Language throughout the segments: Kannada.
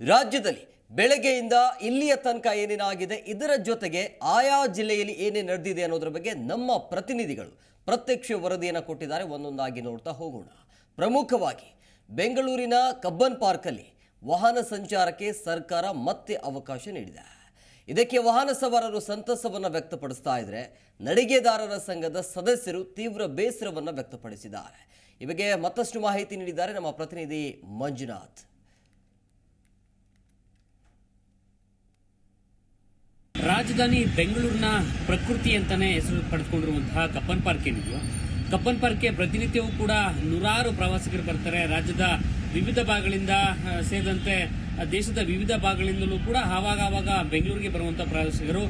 ರಾಜ್ಯದಲ್ಲಿ ಬೆಳಗ್ಗೆಯಿಂದ ಇಲ್ಲಿಯ ತನಕ ಏನೇನಾಗಿದೆ, ಇದರ ಜೊತೆಗೆ ಆಯಾ ಜಿಲ್ಲೆಯಲ್ಲಿ ಏನೇ ನಡೆದಿದೆ ಅನ್ನೋದ್ರ ಬಗ್ಗೆ ನಮ್ಮ ಪ್ರತಿನಿಧಿಗಳು ಪ್ರತ್ಯಕ್ಷ ವರದಿಯನ್ನು ಕೊಟ್ಟಿದ್ದಾರೆ. ಒಂದೊಂದಾಗಿ ನೋಡ್ತಾ ಹೋಗೋಣ. ಪ್ರಮುಖವಾಗಿ ಬೆಂಗಳೂರಿನ ಕಬ್ಬನ್ ಪಾರ್ಕಲ್ಲಿ ವಾಹನ ಸಂಚಾರಕ್ಕೆ ಸರ್ಕಾರ ಮತ್ತೆ ಅವಕಾಶ ನೀಡಿದೆ. ಇದಕ್ಕೆ ವಾಹನ ಸವಾರರು ಸಂತಸವನ್ನು ವ್ಯಕ್ತಪಡಿಸ್ತಾ ಇದ್ರೆ ನಡಿಗೆದಾರರ ಸಂಘದ ಸದಸ್ಯರು ತೀವ್ರ ಬೇಸರವನ್ನು ವ್ಯಕ್ತಪಡಿಸಿದ್ದಾರೆ. ಈ ಮತ್ತಷ್ಟು ಮಾಹಿತಿ ನೀಡಿದ್ದಾರೆ ನಮ್ಮ ಪ್ರತಿನಿಧಿ ಮಂಜುನಾಥ್. ರಾಜಧಾನಿ ಬೆಂಗಳೂರಿನ ಪ್ರಕೃತಿ ಅಂತಾನೆ ಹೆಸರು ಪಡೆದುಕೊಂಡಿರುವಂತಹ ಕಪ್ಪನ್ ಪಾರ್ಕ್ ಏನಿದೆಯೋ. ಕಪ್ಪನ್ ಪಾರ್ಕ್ಗೆ ಪ್ರತಿನಿತ್ಯವೂ ಕೂಡ ನೂರಾರು ಪ್ರವಾಸಿಗರು ಬರ್ತಾರೆ. ರಾಜ್ಯದ ವಿವಿಧ ಭಾಗಗಳಿಂದ ಸೇರಿದಂತೆ ದೇಶದ ವಿವಿಧ ಭಾಗಗಳಿಂದಲೂ ಕೂಡ ಆವಾಗ ಆವಾಗ ಬೆಂಗಳೂರಿಗೆ ಬರುವಂತಹ ಪ್ರವಾಸಿಗರು.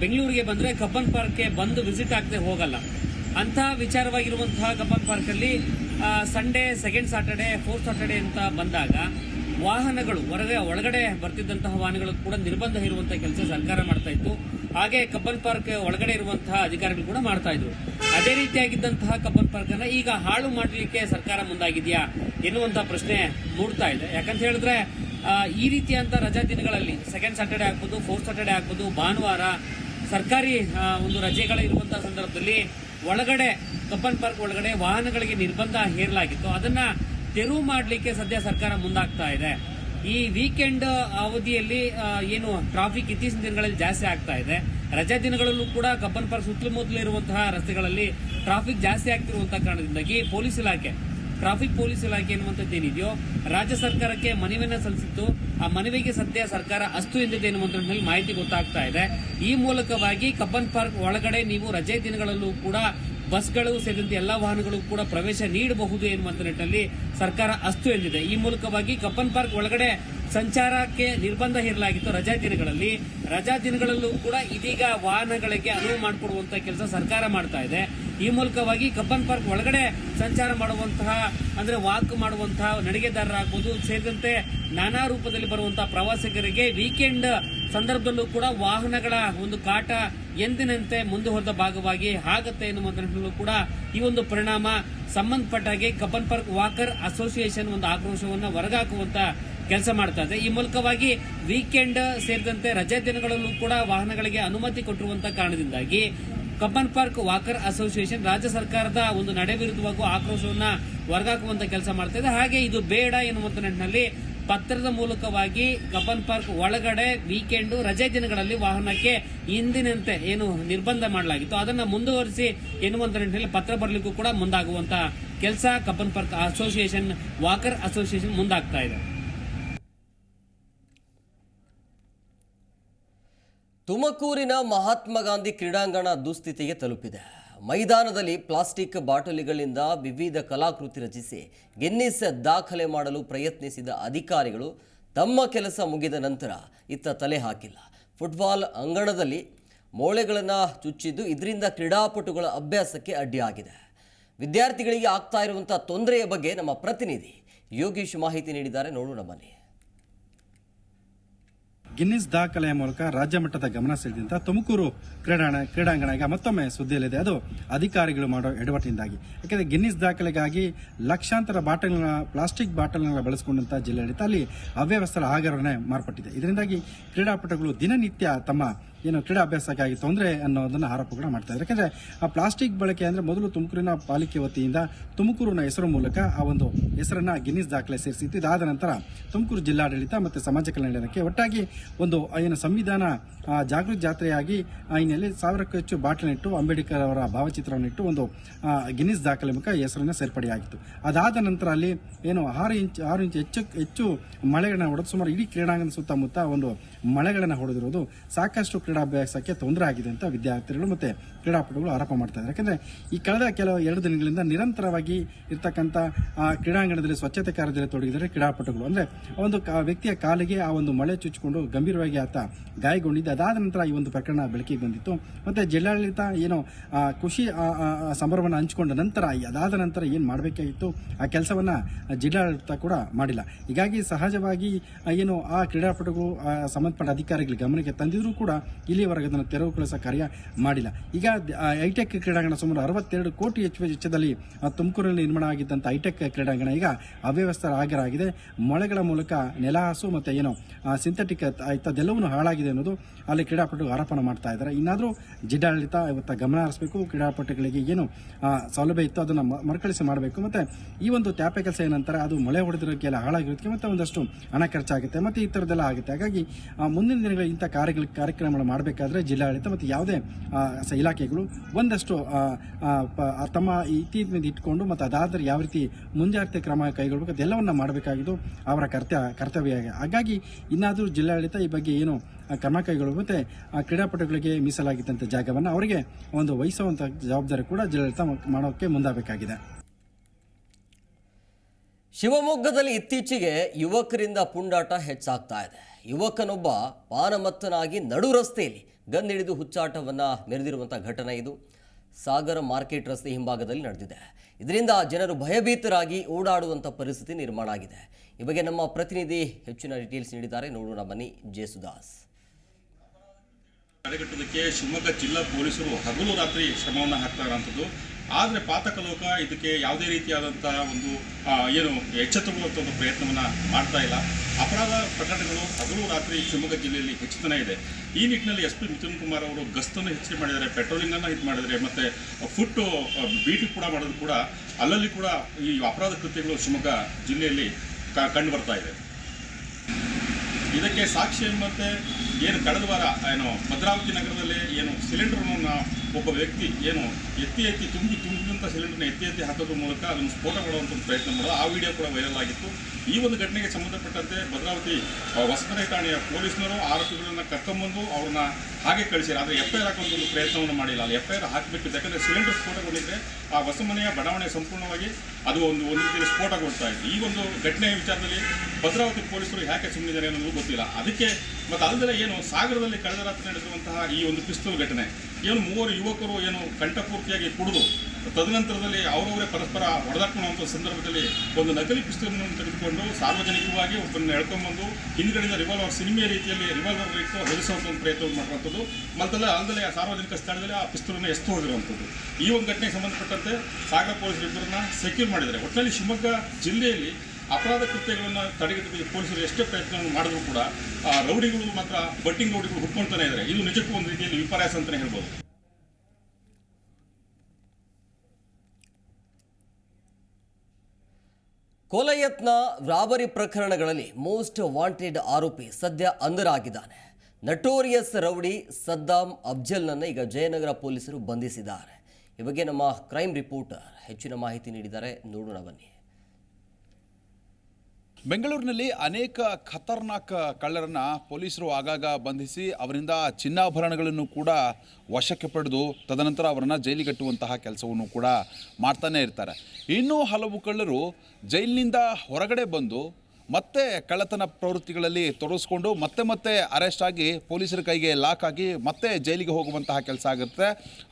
ಬೆಂಗಳೂರಿಗೆ ಬಂದ್ರೆ ಕಬ್ಬನ್ ಪಾರ್ಕ್ಗೆ ಬಂದು ವಿಸಿಟ್ ಆಗದೆ ಹೋಗಲ್ಲ. ಅಂತಹ ವಿಚಾರವಾಗಿರುವಂತಹ ಕಬ್ಬನ್ ಪಾರ್ಕ್ ಅಲ್ಲಿ Sunday, second Saturday fourth Saturday ಅಂತ ಬಂದಾಗ ವಾಹನಗಳು ಹೊರಗೆ ಒಳಗಡೆ ಬರ್ತಿದ್ದಂತಹ ವಾಹನಗಳು ಕೂಡ ನಿರ್ಬಂಧ ಇರುವಂತಹ ಕೆಲಸ ಸರ್ಕಾರ ಮಾಡ್ತಾ ಇತ್ತು. ಹಾಗೆ ಕಬ್ಬನ್ ಪಾರ್ಕ್ ಒಳಗಡೆ ಇರುವಂತಹ ಅಧಿಕಾರಿಗಳು ಕೂಡ ಮಾಡ್ತಾ ಇದ್ರು. ಅದೇ ರೀತಿಯಾಗಿದ್ದಂತಹ ಕಬ್ಬನ್ ಪಾರ್ಕ್ ಅನ್ನ ಈಗ ಹಾಳು ಮಾಡಲಿಕ್ಕೆ ಸರ್ಕಾರ ಮುಂದಾಗಿದೆಯಾ ಎನ್ನುವಂತಹ ಪ್ರಶ್ನೆ ಮೂಡ್ತಾ ಇದೆ. ಯಾಕಂತ ಹೇಳಿದ್ರೆ ಈ ರೀತಿಯಂತ ರಜಾ ದಿನಗಳಲ್ಲಿ ಸೆಕೆಂಡ್ ಸಾಟರ್ಡೆ ಆಗ್ಬೋದು ಫೋರ್ತ್ ಸಾಟರ್ಡೆ ಆಗ್ಬೋದು, ಭಾನುವಾರ ಸರ್ಕಾರಿ ಒಂದು ರಜೆಗಳ ಇರುವಂತಹ ಸಂದರ್ಭದಲ್ಲಿ ಒಳಗಡೆ, ಕಬ್ಬನ್ ಪಾರ್ಕ್ ಒಳಗಡೆ ವಾಹನಗಳಿಗೆ ನಿರ್ಬಂಧ ಹೇರಲಾಗಿತ್ತು. ಅದನ್ನ ತೆರವು ಮಾಡಲಿಕ್ಕೆ ಸದ್ಯ ಸರ್ಕಾರ ಮುಂದಾಗ್ತಾ ಇದೆ. ಈ ವೀಕೆಂಡ್ ಅವಧಿಯಲ್ಲಿ ಏನು ಟ್ರಾಫಿಕ್ ಇತ್ತೀಚಿನ ದಿನಗಳಲ್ಲಿ ಜಾಸ್ತಿ ಆಗ್ತಾ ಇದೆ. ರಜಾ ದಿನಗಳಲ್ಲೂ ಕೂಡ ಕಬ್ಬನ್ ಪಾರ್ಕ್ ಸುತ್ತಮುತ್ತಲು ಇರುವಂತಹ ರಸ್ತೆಗಳಲ್ಲಿ ಟ್ರಾಫಿಕ್ ಜಾಸ್ತಿ ಆಗ್ತಿರುವಂತಹ ಕಾರಣದಿಂದಾಗಿ ಪೊಲೀಸ್ ಇಲಾಖೆ ಟ್ರಾಫಿಕ್ ಪೊಲೀಸ್ ಇಲಾಖೆ ಎನ್ನುವಂಥದ್ದು ಏನಿದೆಯೋ, ರಾಜ್ಯ ಸರ್ಕಾರಕ್ಕೆ ಮನವಿಯನ್ನ ಸಲ್ಲಿಸಿತ್ತು ಆ ಮನವಿಗೆ ಸದ್ಯ ಸರ್ಕಾರ ಅಸ್ತು ಎಂದಿದೆ ಎನ್ನುವಂಥ ಮಾಹಿತಿ ಗೊತ್ತಾಗ್ತಾ ಇದೆ. ಈ ಮೂಲಕವಾಗಿ ಕಬ್ಬನ್ ಪಾರ್ಕ್ ಒಳಗಡೆ ನೀವು ರಜೆ ದಿನಗಳಲ್ಲೂ ಕೂಡ ಬಸ್ಗಳು ಸೇರಿದಂತೆ ಎಲ್ಲಾ ವಾಹನಗಳು ಕೂಡ ಪ್ರವೇಶ ನೀಡಬಹುದು ಎನ್ನುವಂತ ನಿಟ್ಟಿನಲ್ಲಿ ಸರ್ಕಾರ ಅಸ್ತು ಎಂದಿದೆ ಈ ಮೂಲಕವಾಗಿ ಕಪ್ಪನ್ ಪಾರ್ಕ್ ಒಳಗಡೆ ಸಂಚಾರಕ್ಕೆ ನಿರ್ಬಂಧ ಹೇರಲಾಗಿತ್ತು ರಜಾ ದಿನಗಳಲ್ಲಿ. ರಜಾ ದಿನಗಳಲ್ಲೂ ಕೂಡ ಇದೀಗ ವಾಹನಗಳಿಗೆ ಅನುವು ಮಾಡಿಕೊಡುವಂಥ ಕೆಲಸ ಸರ್ಕಾರ ಮಾಡ್ತಾ ಇದೆ. ಈ ಮೂಲಕವಾಗಿ ಕಬ್ಬನ್ ಪಾರ್ಕ್ ಒಳಗಡೆ ಸಂಚಾರ ಮಾಡುವಂತಹ, ಅಂದ್ರೆ ವಾಕ್ ಮಾಡುವಂತಹ ನಡಿಗೆದಾರರಾಗಬಹುದು ಸೇರಿದಂತೆ ನಾನಾ ರೂಪದಲ್ಲಿ ಬರುವಂತಹ ಪ್ರವಾಸಿಗರಿಗೆ ವೀಕೆಂಡ್ ಸಂದರ್ಭದಲ್ಲೂ ಕೂಡ ವಾಹನಗಳ ಒಂದು ಕಾಟ ಎಂದಿನಂತೆ ಮುಂದುವರೆದ ಭಾಗವಾಗಿ ಆಗತ್ತೆ ಎನ್ನುವ ಕೂಡ ಈ ಒಂದು ಪರಿಣಾಮ ಸಂಬಂಧಪಟ್ಟ ಹಾಗೆ ಕಬ್ಬನ್ ಪಾರ್ಕ್ ವಾಕರ್ ಅಸೋಸಿಯೇಷನ್ ಒಂದು ಆಕ್ರೋಶವನ್ನು ಹೊರಗಾಕುವಂತ ಕೆಲಸ ಮಾಡ್ತಾ ಇದೆ. ಈ ಮೂಲಕವಾಗಿ ವೀಕೆಂಡ್ ಸೇರಿದಂತೆ ರಜೆ ದಿನಗಳಲ್ಲೂ ಕೂಡ ವಾಹನಗಳಿಗೆ ಅನುಮತಿ ಕೊಟ್ಟಿರುವಂತಹ ಕಾರಣದಿಂದಾಗಿ ಕಬ್ಬನ್ ಪಾರ್ಕ್ ವಾಕರ್ ಅಸೋಸಿಯೇಷನ್ ರಾಜ್ಯ ಸರ್ಕಾರದ ಒಂದು ನಡೆ ವಿರುದ್ಧವಾಗೂ ಆಕ್ರೋಶವನ್ನ ಹೊರಗಾಕುವಂತ ಕೆಲಸ ಮಾಡ್ತಾ ಇದೆ. ಹಾಗೆ ಇದು ಬೇಡ ಎನ್ನುವಂತ ನಿಟ್ಟಿನಲ್ಲಿ ಪತ್ರದ ಮೂಲಕವಾಗಿ ಕಬ್ಬನ್ ಪಾರ್ಕ್ ಒಳಗಡೆ ವೀಕೆಂಡ್ ರಜೆ ದಿನಗಳಲ್ಲಿ ವಾಹನಕ್ಕೆ ಇಂದಿನಂತೆ ಏನು ನಿರ್ಬಂಧ ಮಾಡಲಾಗಿತ್ತು. ಅದನ್ನ ಮುಂದುವರಿಸಿ ಎನ್ನುವಂತ ನಿಟ್ಟಿನಲ್ಲಿ ಪತ್ರ ಬರಲಿಕ್ಕೂ ಕೂಡ ಮುಂದಾಗುವಂತ ಕೆಲಸ Cubbon park association, walker association ಮುಂದಾಗ್ತಾ ಇದೆ. ತುಮಕೂರಿನ ಮಹಾತ್ಮ ಗಾಂಧಿ ಕ್ರೀಡಾಂಗಣ ದುಸ್ಥಿತಿಗೆ ತಲುಪಿದೆ. ಮೈದಾನದಲ್ಲಿ ಪ್ಲಾಸ್ಟಿಕ್ ಬಾಟಲಿಗಳಿಂದ ವಿವಿಧ ಕಲಾಕೃತಿ ರಚಿಸಿ ಗಿನ್ನಿಸ್ ದಾಖಲೆ ಮಾಡಲು ಪ್ರಯತ್ನಿಸಿದ ಅಧಿಕಾರಿಗಳು ತಮ್ಮ ಕೆಲಸ ಮುಗಿದ ನಂತರ ಇತ್ತ ತಲೆ ಹಾಕಿಲ್ಲ. ಫುಟ್ಬಾಲ್ ಅಂಗಣದಲ್ಲಿ ಮೋಳೆಗಳನ್ನು ಚುಚ್ಚಿದ್ದು ಇದರಿಂದ ಕ್ರೀಡಾಪಟುಗಳ ಅಭ್ಯಾಸಕ್ಕೆ ಅಡ್ಡಿಯಾಗಿದೆ. ವಿದ್ಯಾರ್ಥಿಗಳಿಗೆ ಆಗ್ತಾ ಇರುವಂಥ ತೊಂದರೆಯ ಬಗ್ಗೆ ನಮ್ಮ ಪ್ರತಿನಿಧಿ ಯೋಗೀಶ್ ಮಾಹಿತಿ ನೀಡಿದ್ದಾರೆ. ನೋಡೋಣ ಬನ್ನಿ ಗಿನ್ನಿಸ್ ದಾಖಲೆಯ ಮೂಲಕ ರಾಜ್ಯ ಮಟ್ಟದ ಗಮನ ಸೆಳೆದಂತ ತುಮಕೂರು ಕ್ರೀಡಾಣ ಕ್ರೀಡಾಂಗಣ ಈಗ ಮತ್ತೊಮ್ಮೆ ಸುದ್ದಿಯಲ್ಲಿದೆ. ಅದು ಅಧಿಕಾರಿಗಳು ಮಾಡೋ ಎಡವಟ್ಟಿನಿಂದಾಗಿ ಯಾಕಂದ್ರೆ ಗಿನ್ನಿಸ್ ದಾಖಲೆಗಾಗಿ ಲಕ್ಷಾಂತರ ಬಾಟಲ್ನ ಪ್ಲಾಸ್ಟಿಕ್ ಬಾಟಲ್ನ ಬಳಸಿಕೊಂಡಂತ ಜಿಲ್ಲಾಡಳಿತ ಅಲ್ಲಿ ಅವ್ಯವಸ್ಥೆ ಆಗರಣೆ ಮಾರ್ಪಟ್ಟಿದೆ. ಇದರಿಂದಾಗಿ ಕ್ರೀಡಾಪಟುಗಳು ದಿನನಿತ್ಯ ತಮ್ಮ ಏನು ಆಗಿ ತೊಂದರೆ ಅನ್ನೋದನ್ನು ಆರೋಪ ಕೂಡ ಮಾಡ್ತಾ ಇದ್ದಾರೆ. ಯಾಕಂದರೆ ಆ ಪ್ಲಾಸ್ಟಿಕ್ ಬಳಕೆ ಅಂದರೆ ಮೊದಲು ತುಮಕೂರಿನ ಪಾಲಿಕೆ ವತಿಯಿಂದ ತುಮಕೂರಿನ ಹೆಸರು ಮೂಲಕ ಆ ಒಂದು ಹೆಸರನ್ನು ಗಿನ್ನಿಸ್ ದಾಖಲೆ ಸೇರಿಸಿತ್ತು. ಇದಾದ ನಂತರ ತುಮಕೂರು ಜಿಲ್ಲಾಡಳಿತ ಮತ್ತು ಸಮಾಜ ಕಲ್ಯಾಣ ಇಲಾಖೆ ಒಟ್ಟಾಗಿ ಒಂದು ಏನು ಸಂವಿಧಾನ ಜಾಗೃತಿ ಜಾತ್ರೆಯಾಗಿ ಹಿನ್ನೆಲೆ ಸಾವಿರಕ್ಕೂ ಹೆಚ್ಚು ಬಾಟ್ಲನ್ನಿಟ್ಟು ಅಂಬೇಡ್ಕರ್ ಅವರ ಭಾವಚಿತ್ರವನ್ನಿಟ್ಟು ಒಂದು ಆ, ಗಿನ್ನಿಸ್ ದಾಖಲೆ ಮುಖ ಹೆಸರನ್ನು ಸೇರ್ಪಡೆಯಾಗಿತ್ತು. ಅದಾದ ನಂತರ ಅಲ್ಲಿ ಏನು ಆರು ಇಂಚ್ ಆರು ಇಂಚ್ ಹೆಚ್ಚು ಹೆಚ್ಚು ಮಳೆಗಳನ್ನ ಹೊಡೆದು ಸುಮಾರು ಇಡೀ ಕ್ರೀಡಾಂಗಣ ಸುತ್ತಮುತ್ತ ಒಂದು ಮಳೆಗಳನ್ನು ಹೊಡೆದಿರೋದು ಸಾಕಷ್ಟು ಕ್ರೀಡಾಭ್ಯಾಸಕ್ಕೆ ತೊಂದರೆ ಆಗಿದೆ ಅಂತ ವಿದ್ಯಾರ್ಥಿಗಳು ಮತ್ತು ಕ್ರೀಡಾಪಟುಗಳು ಆರೋಪ ಮಾಡ್ತಾ ಇದ್ದಾರೆ. ಯಾಕಂದ್ರೆ ಈ ಕಳೆದ ಕೆಲವು ಎರಡು ದಿನಗಳಿಂದ ನಿರಂತರವಾಗಿ ಇರ್ತಕ್ಕಂಥ, ಆ, ಕ್ರೀಡಾಂಗಣದಲ್ಲಿ ಸ್ವಚ್ಛತೆ ಕಾರ್ಯದಲ್ಲಿ ತೊಡಗಿದರೆ ಕ್ರೀಡಾಪಟುಗಳು. ಅಂದರೆ ಒಂದು ವ್ಯಕ್ತಿಯ ಕಾಲಿಗೆ ಆ ಒಂದು ಮಳೆ ಚುಚ್ಚಿಕೊಂಡು ಗಂಭೀರವಾಗಿ ಆತ ಗಾಯಗೊಂಡಿದ್ದ. ಅದಾದ ನಂತರ ಈ ಒಂದು ಪ್ರಕರಣ ಬೆಳಕಿಗೆ ಬಂದಿತ್ತು. ಮತ್ತು ಜಿಲ್ಲಾಡಳಿತ ಏನು ಖುಷಿ ಸಂಭ್ರಮವನ್ನು ಹಂಚಿಕೊಂಡ ನಂತರ ಅದಾದ ನಂತರ ಏನು ಮಾಡಬೇಕಾಗಿತ್ತು? ಆ ಕೆಲಸವನ್ನು ಜಿಲ್ಲಾಡಳಿತ ಕೂಡ ಮಾಡಿಲ್ಲ. ಹೀಗಾಗಿ ಸಹಜವಾಗಿ ಏನು, ಆ ಕ್ರೀಡಾಪಟುಗಳು ಸಂಬಂಧಪಟ್ಟ ಅಧಿಕಾರಿಗಳ ಗಮನಕ್ಕೆ ತಂದಿದ್ರು ಕೂಡ ಇಲ್ಲಿವರೆಗೆ ಅದನ್ನು ತೆರವುಗೊಳಿಸೋ ಕಾರ್ಯ ಮಾಡಿಲ್ಲ. ಈಗ ಐಟೆಕ್ ಕ್ರೀಡಾಂಗಣ ಸುಮಾರು ಅರವತ್ತೆರಡು ಕೋಟಿ ಹೆಚ್ಚು ವೆಚ್ಚದಲ್ಲಿ ತುಮಕೂರಿನಲ್ಲಿ ನಿರ್ಮಾಣ ಆಗಿದ್ದಂಥ ಐಟೆಕ್ ಕ್ರೀಡಾಂಗಣ ಈಗ ಅವ್ಯವಸ್ಥೆ ಆಗಿರಾಗಿದೆ ಮೊಳೆಗಳ ಮೂಲಕ ನೆಲಹಾಸು ಮತ್ತು ಏನು ಸಿಂಥೆಟಿಕ್ ಇಂಥದ್ದೆಲ್ಲವೂ ಹಾಳಾಗಿದೆ ಅನ್ನೋದು ಅಲ್ಲಿ ಕ್ರೀಡಾಪಟುಗಳು ಆರೋಪಣ ಮಾಡ್ತಾ ಇದ್ದಾರೆ. ಇನ್ನಾದರೂ ಜಿಲ್ಲಾಡಳಿತ ಇವತ್ತು ಗಮನ ಹರಿಸಬೇಕು, ಕ್ರೀಡಾಪಟುಗಳಿಗೆ ಏನು ಸೌಲಭ್ಯ ಇತ್ತು ಅದನ್ನು ಮರುಕಳಿಸಿ ಮಾಡಬೇಕು. ಮತ್ತು ಈ ಒಂದು ತ್ಯಾಪೆ ಕೆಲಸ ಏನಂತಾರೆ, ಅದು ಮಳೆ ಹೊಡೆದಿರೋಕ್ಕೆಲ್ಲ ಹಾಳಾಗಿರೋದಕ್ಕೆ ಮತ್ತು ಒಂದಷ್ಟು ಹಣ ಖರ್ಚಾಗುತ್ತೆ ಮತ್ತು ಈ ಥರದ್ದೆಲ್ಲ ಆಗುತ್ತೆ. ಹಾಗಾಗಿ ಮುಂದಿನ ದಿನಗಳಲ್ಲಿ ಇಂಥ ಕಾರ್ಯಗಳು, ಕಾರ್ಯಕ್ರಮಗಳು ಮಾಡಬೇಕಾದ್ರೆ ಜಿಲ್ಲಾಡಳಿತ ಮತ್ತು ಯಾವುದೇ ಇಲಾಖೆಗಳು ಒಂದಷ್ಟು ತಮ್ಮ ಇತ್ತೀಚಿನ ಇಟ್ಕೊಂಡು ಮತ್ತು ಅದಾದರೆ ಯಾವ ರೀತಿ ಮುಂಜಾಗ್ರತೆ ಕ್ರಮ ಕೈಗೊಳ್ಳಬೇಕು ಅದೆಲ್ಲವನ್ನು ಮಾಡಬೇಕಾಗಿದ್ದು ಅವರ ಕರ್ತವ್ಯ ಕರ್ತವ್ಯ ಹಾಗಾಗಿ ಇನ್ನಾದರೂ ಜಿಲ್ಲಾಡಳಿತ ಈ ಬಗ್ಗೆ ಏನು ಕ್ರಮ ಕೈಗೊಳ್ಳುವ ಮತ್ತು ಕ್ರೀಡಾಪಟುಗಳಿಗೆ ಮೀಸಲಾಗಿದ್ದಂಥ ಜಾಗವನ್ನು ಅವರಿಗೆ ಒಂದು ವಹಿಸುವಂಥ ಜವಾಬ್ದಾರಿ ಕೂಡ ಜಿಲ್ಲಾಡಳಿತ ಮಾಡೋಕ್ಕೆ ಮುಂದಾಗಬೇಕಾಗಿದೆ. ಶಿವಮೊಗ್ಗದಲ್ಲಿ ಇತ್ತೀಚೆಗೆ ಯುವಕರಿಂದ ಪುಂಡಾಟ ಹೆಚ್ಚಾಗ್ತಾ ಇದೆ. ಯುವಕನೊಬ್ಬ ಪಾನಮತ್ತನಾಗಿ ನಡು ರಸ್ತೆಯಲ್ಲಿ ಗನ್ ಹಿಡಿದು ಹುಚ್ಚಾಟವನ್ನು ಮೆರೆದಿರುವಂಥ ಘಟನೆ ಇದು. ಸಾಗರ ಮಾರ್ಕೆಟ್ ರಸ್ತೆ ಹಿಂಭಾಗದಲ್ಲಿ ನಡೆದಿದೆ. ಇದರಿಂದ ಜನರು ಭಯಭೀತರಾಗಿ ಓಡಾಡುವಂಥ ಪರಿಸ್ಥಿತಿ ನಿರ್ಮಾಣ ಆಗಿದೆ. ಈ ಬಗ್ಗೆ ನಮ್ಮ ಪ್ರತಿನಿಧಿ ಹೆಚ್ಚಿನ ಡೀಟೇಲ್ಸ್ ನೀಡಿದ್ದಾರೆ. ನೋಡೋಣ ಬನ್ನಿ ಜೇಸುದಾಸ್. ತಡೆಗಟ್ಟೋದಕ್ಕೆ ಶಿವಮೊಗ್ಗ ಜಿಲ್ಲಾ ಪೊಲೀಸರು ಹಗಲು ರಾತ್ರಿ ಶ್ರಮವನ್ನು ಹಾಕ್ತಾ ಇರೋಂಥದ್ದು ಆದರೆ ಪಾತಕ ಲೋಕ ಇದಕ್ಕೆ ಯಾವುದೇ ರೀತಿಯಾದಂಥ ಒಂದು ಏನು ಎಚ್ಚೆತ್ತುಕೊಳ್ಳುವಂಥ ಒಂದು ಪ್ರಯತ್ನವನ್ನು ಮಾಡ್ತಾ ಇಲ್ಲ. ಅಪರಾಧ ಪ್ರಕರಣಗಳು ಹಗಲು ರಾತ್ರಿ ಶಿವಮೊಗ್ಗ ಜಿಲ್ಲೆಯಲ್ಲಿ ಹೆಚ್ಚುತ್ತಾನೆ ಇದೆ. ಈ ನಿಟ್ಟಿನಲ್ಲಿ ಎಸ್ ಪಿ ಮಿಥುನ್ ಕುಮಾರ್ ಅವರು ಗಸ್ತನ್ನು ಹೆಚ್ಚಿಗೆ ಮಾಡಿದ್ದಾರೆ ಪೆಟ್ರೋಲಿಂಗನ್ನು ಇದು ಮಾಡಿದರೆ ಮತ್ತು ಫುಟ್ಟು ಬೀಟಿ ಕೂಡ ಮಾಡೋದು ಕೂಡ ಅಲ್ಲಲ್ಲಿ ಕೂಡ ಈ ಅಪರಾಧ ಕೃತ್ಯಗಳು ಶಿವಮೊಗ್ಗ ಜಿಲ್ಲೆಯಲ್ಲಿ ಕಂಡು ಬರ್ತಾ ಇದೆ. ಇದಕ್ಕೆ ಸಾಕ್ಷಿ ಎಂಬಂತೆ ಏನು ಕಳೆದ ವಾರ, ಏನು ಭದ್ರಾವತಿ ನಗರದಲ್ಲಿ ಏನು ಸಿಲಿಂಡರ್ನ ಒಬ್ಬ ವ್ಯಕ್ತಿ ಏನು ಎತ್ತಿ ಎತ್ತಿ ತುಂಬಿ ತುಂಬಿದಂಥ ಸಿಲಿಂಡರ್ನ ಎತ್ತಿ ಎತ್ತಿ ಹಾಕೋದ್ರ ಮೂಲಕ ಅದನ್ನು ಸ್ಫೋಟ ಮಾಡುವಂಥ ಪ್ರಯತ್ನ ಮಾಡೋದು ಆ ವಿಡಿಯೋ ಕೂಡ ವೈರಲ್ ಆಗಿತ್ತು. ಈ ಒಂದು ಘಟನೆಗೆ ಸಂಬಂಧಪಟ್ಟಂತೆ ಭದ್ರಾವತಿ ವಸಂತರೆ ಠಾಣೆಯ ಪೊಲೀಸ್ನವರು ಆರೋಪಿಗಳನ್ನು ಕರ್ಕೊಂಬಂದು ಅವ್ರನ್ನ ಹಾಗೆ ಕಳಿಸಿರ ಆದರೆ ಎಫ್ ಐ ಆರ್ ಒಂದು ಪ್ರಯತ್ನವನ್ನು ಮಾಡಿಲ್ಲ. ಅಲ್ಲಿ ಎಫ್ ಐ ಆರ್ ಹಾಕಬೇಕು. ಯಾಕಂದರೆ ಸಿಲಿಂಡರ್ ಸ್ಫೋಟಗೊಂಡಿದ್ದರೆ ಆ ಹೊಸಮನೆಯ ಬಡಾವಣೆ ಸಂಪೂರ್ಣವಾಗಿ ಅದು ಒಂದು ಒಂದು ರೀತಿಯಲ್ಲಿ ಸ್ಫೋಟಗೊಳ್ತಾ ಇತ್ತು ಈ ಒಂದು ಘಟನೆಯ ವಿಚಾರದಲ್ಲಿ ಭದ್ರಾವತಿ ಪೊಲೀಸರು ಯಾಕೆ ಸುಮ್ಮನಿದ್ದಾರೆ ಅನ್ನೋದು ಗೊತ್ತಿಲ್ಲ. ಅದಕ್ಕೆ ಮತ್ತು ಅಲ್ಲದೆ ಏನು ಸಾಗರದಲ್ಲಿ ಕಳೆದ ರಾತ್ರಿ ನಡೆದಿರುವಂತಹ ಈ ಒಂದು ಪಿಸ್ತೂಲ್ ಘಟನೆ, ಏನು ಮೂವರು ಯುವಕರು ಏನು ಕಂಠಪೂರ್ತಿಯಾಗಿ ಕುಡಿದು ತದನಂತರದಲ್ಲಿ ಅವರವರೇ ಪರಸ್ಪರ ಹೊಡೆದಾಕೊಳ್ಳುವಂಥ ಸಂದರ್ಭದಲ್ಲಿ ಒಂದು ನಕಲಿ ಪುಸ್ತಕವನ್ನು ತೆಗೆದುಕೊಂಡು ಸಾರ್ವಜನಿಕವಾಗಿ ಒಬ್ಬರನ್ನ ಎಳ್ಕೊಂಬಂದು ಹಿಂದ್ಗಡೆಯಿಂದ ರಿವಾಲ್ವರ್ ಸಿನಿಮೆ ರೀತಿಯಲ್ಲಿ ರಿವಾಲ್ವರ್ ಇಟ್ಟು ಹೆದರಿಸುವಂಥ ಒಂದು ಪ್ರಯತ್ನ ಮಾಡುವಂಥದ್ದು. ಮತ್ತಲ್ಲ, ಅಲ್ಲದೆ ಆ ಸಾರ್ವಜನಿಕ ಸ್ಥಳದಲ್ಲಿ ಆ ಪಿಸ್ತೂಲನ್ನು ಎಸ್ತು ಹೋಗಿರುವಂಥದ್ದು. ಈ ಒಂದು ಘಟನೆಗೆ ಸಂಬಂಧಪಟ್ಟಂತೆ ಸಾಗರ ಪೊಲೀಸರು ಇಬ್ಬರನ್ನ ಸೆಕ್ಯೂರ್ ಮಾಡಿದ್ದಾರೆ. ಒಟ್ಟಿನಲ್ಲಿ ಶಿವಮೊಗ್ಗ ಜಿಲ್ಲೆಯಲ್ಲಿ ಅಪರಾಧ ಕೃತ್ಯಗಳನ್ನು ತಡೆಗಟ್ಟೋದಕ್ಕೆ ಪೊಲೀಸರು ಎಷ್ಟೇ ಪ್ರಯತ್ನವನ್ನು ಮಾಡಿದ್ರು ಕೂಡ ರೌಡಿಗಳು ಮಾತ್ರ ಬಟ್ಟಿಂಗ್ ರೌಡಿಗಳು ಹುಟ್ಕೊಳ್ತಾನೆ ಇದ್ದಾರೆ. ಇದು ನಿಜಕ್ಕೂ ಒಂದು ರೀತಿಯಲ್ಲಿ ವಿಪರ್ಯಾಸ ಅಂತಲೇ ಹೇಳ್ಬೋದು. ಕೊಲೆಯತ್ನ ರಾಬರಿ ಪ್ರಕರಣಗಳಲ್ಲಿ ಮೋಸ್ಟ್ ವಾಂಟೆಡ್ ಆರೋಪಿ ಸದ್ಯ ಅಂಧರಾಗಿದ್ದಾನೆ ನಟೋರಿಯಸ್ ರೌಡಿ ಸದ್ದಾಂ ಅಫ್ಜಲ್ನನ್ನು ಈಗ ಜಯನಗರ ಪೊಲೀಸರು ಬಂಧಿಸಿದ್ದಾರೆ. ಈ ಬಗ್ಗೆ ನಮ್ಮ ಕ್ರೈಮ್ ರಿಪೋರ್ಟರ್ ಹೆಚ್ಚಿನ ಮಾಹಿತಿ ನೀಡಿದ್ದಾರೆ. ನೋಡೋಣ ಬನ್ನಿ. ಬೆಂಗಳೂರಿನಲ್ಲಿ ಅನೇಕ ಖತರ್ನಾಕ್ ಕಳ್ಳರನ್ನು ಪೊಲೀಸರು ಆಗಾಗ ಬಂಧಿಸಿ ಅವರಿಂದ ಚಿನ್ನಾಭರಣಗಳನ್ನು ಕೂಡ ವಶಕ್ಕೆ ಪಡೆದು ತದನಂತರ ಅವರನ್ನು ಜೈಲಿಗಟ್ಟುವಂತಹ ಕೆಲಸವನ್ನು ಕೂಡ ಮಾಡ್ತಾನೇ ಇರ್ತಾರೆ. ಇನ್ನೂ ಹಲವು ಕಳ್ಳರು ಜೈಲಿನಿಂದ ಹೊರಗಡೆ ಬಂದು ಮತ್ತೆ ಕಳ್ಳತನ ಪ್ರವೃತ್ತಿಗಳಲ್ಲಿ ತೊಡಗಿಸ್ಕೊಂಡು ಮತ್ತೆ ಮತ್ತೆ ಅರೆಸ್ಟ್ ಆಗಿ ಪೊಲೀಸರ ಕೈಗೆ ಲಾಕ್ ಆಗಿ ಮತ್ತೆ ಜೈಲಿಗೆ ಹೋಗುವಂತಹ ಕೆಲಸ ಆಗುತ್ತೆ.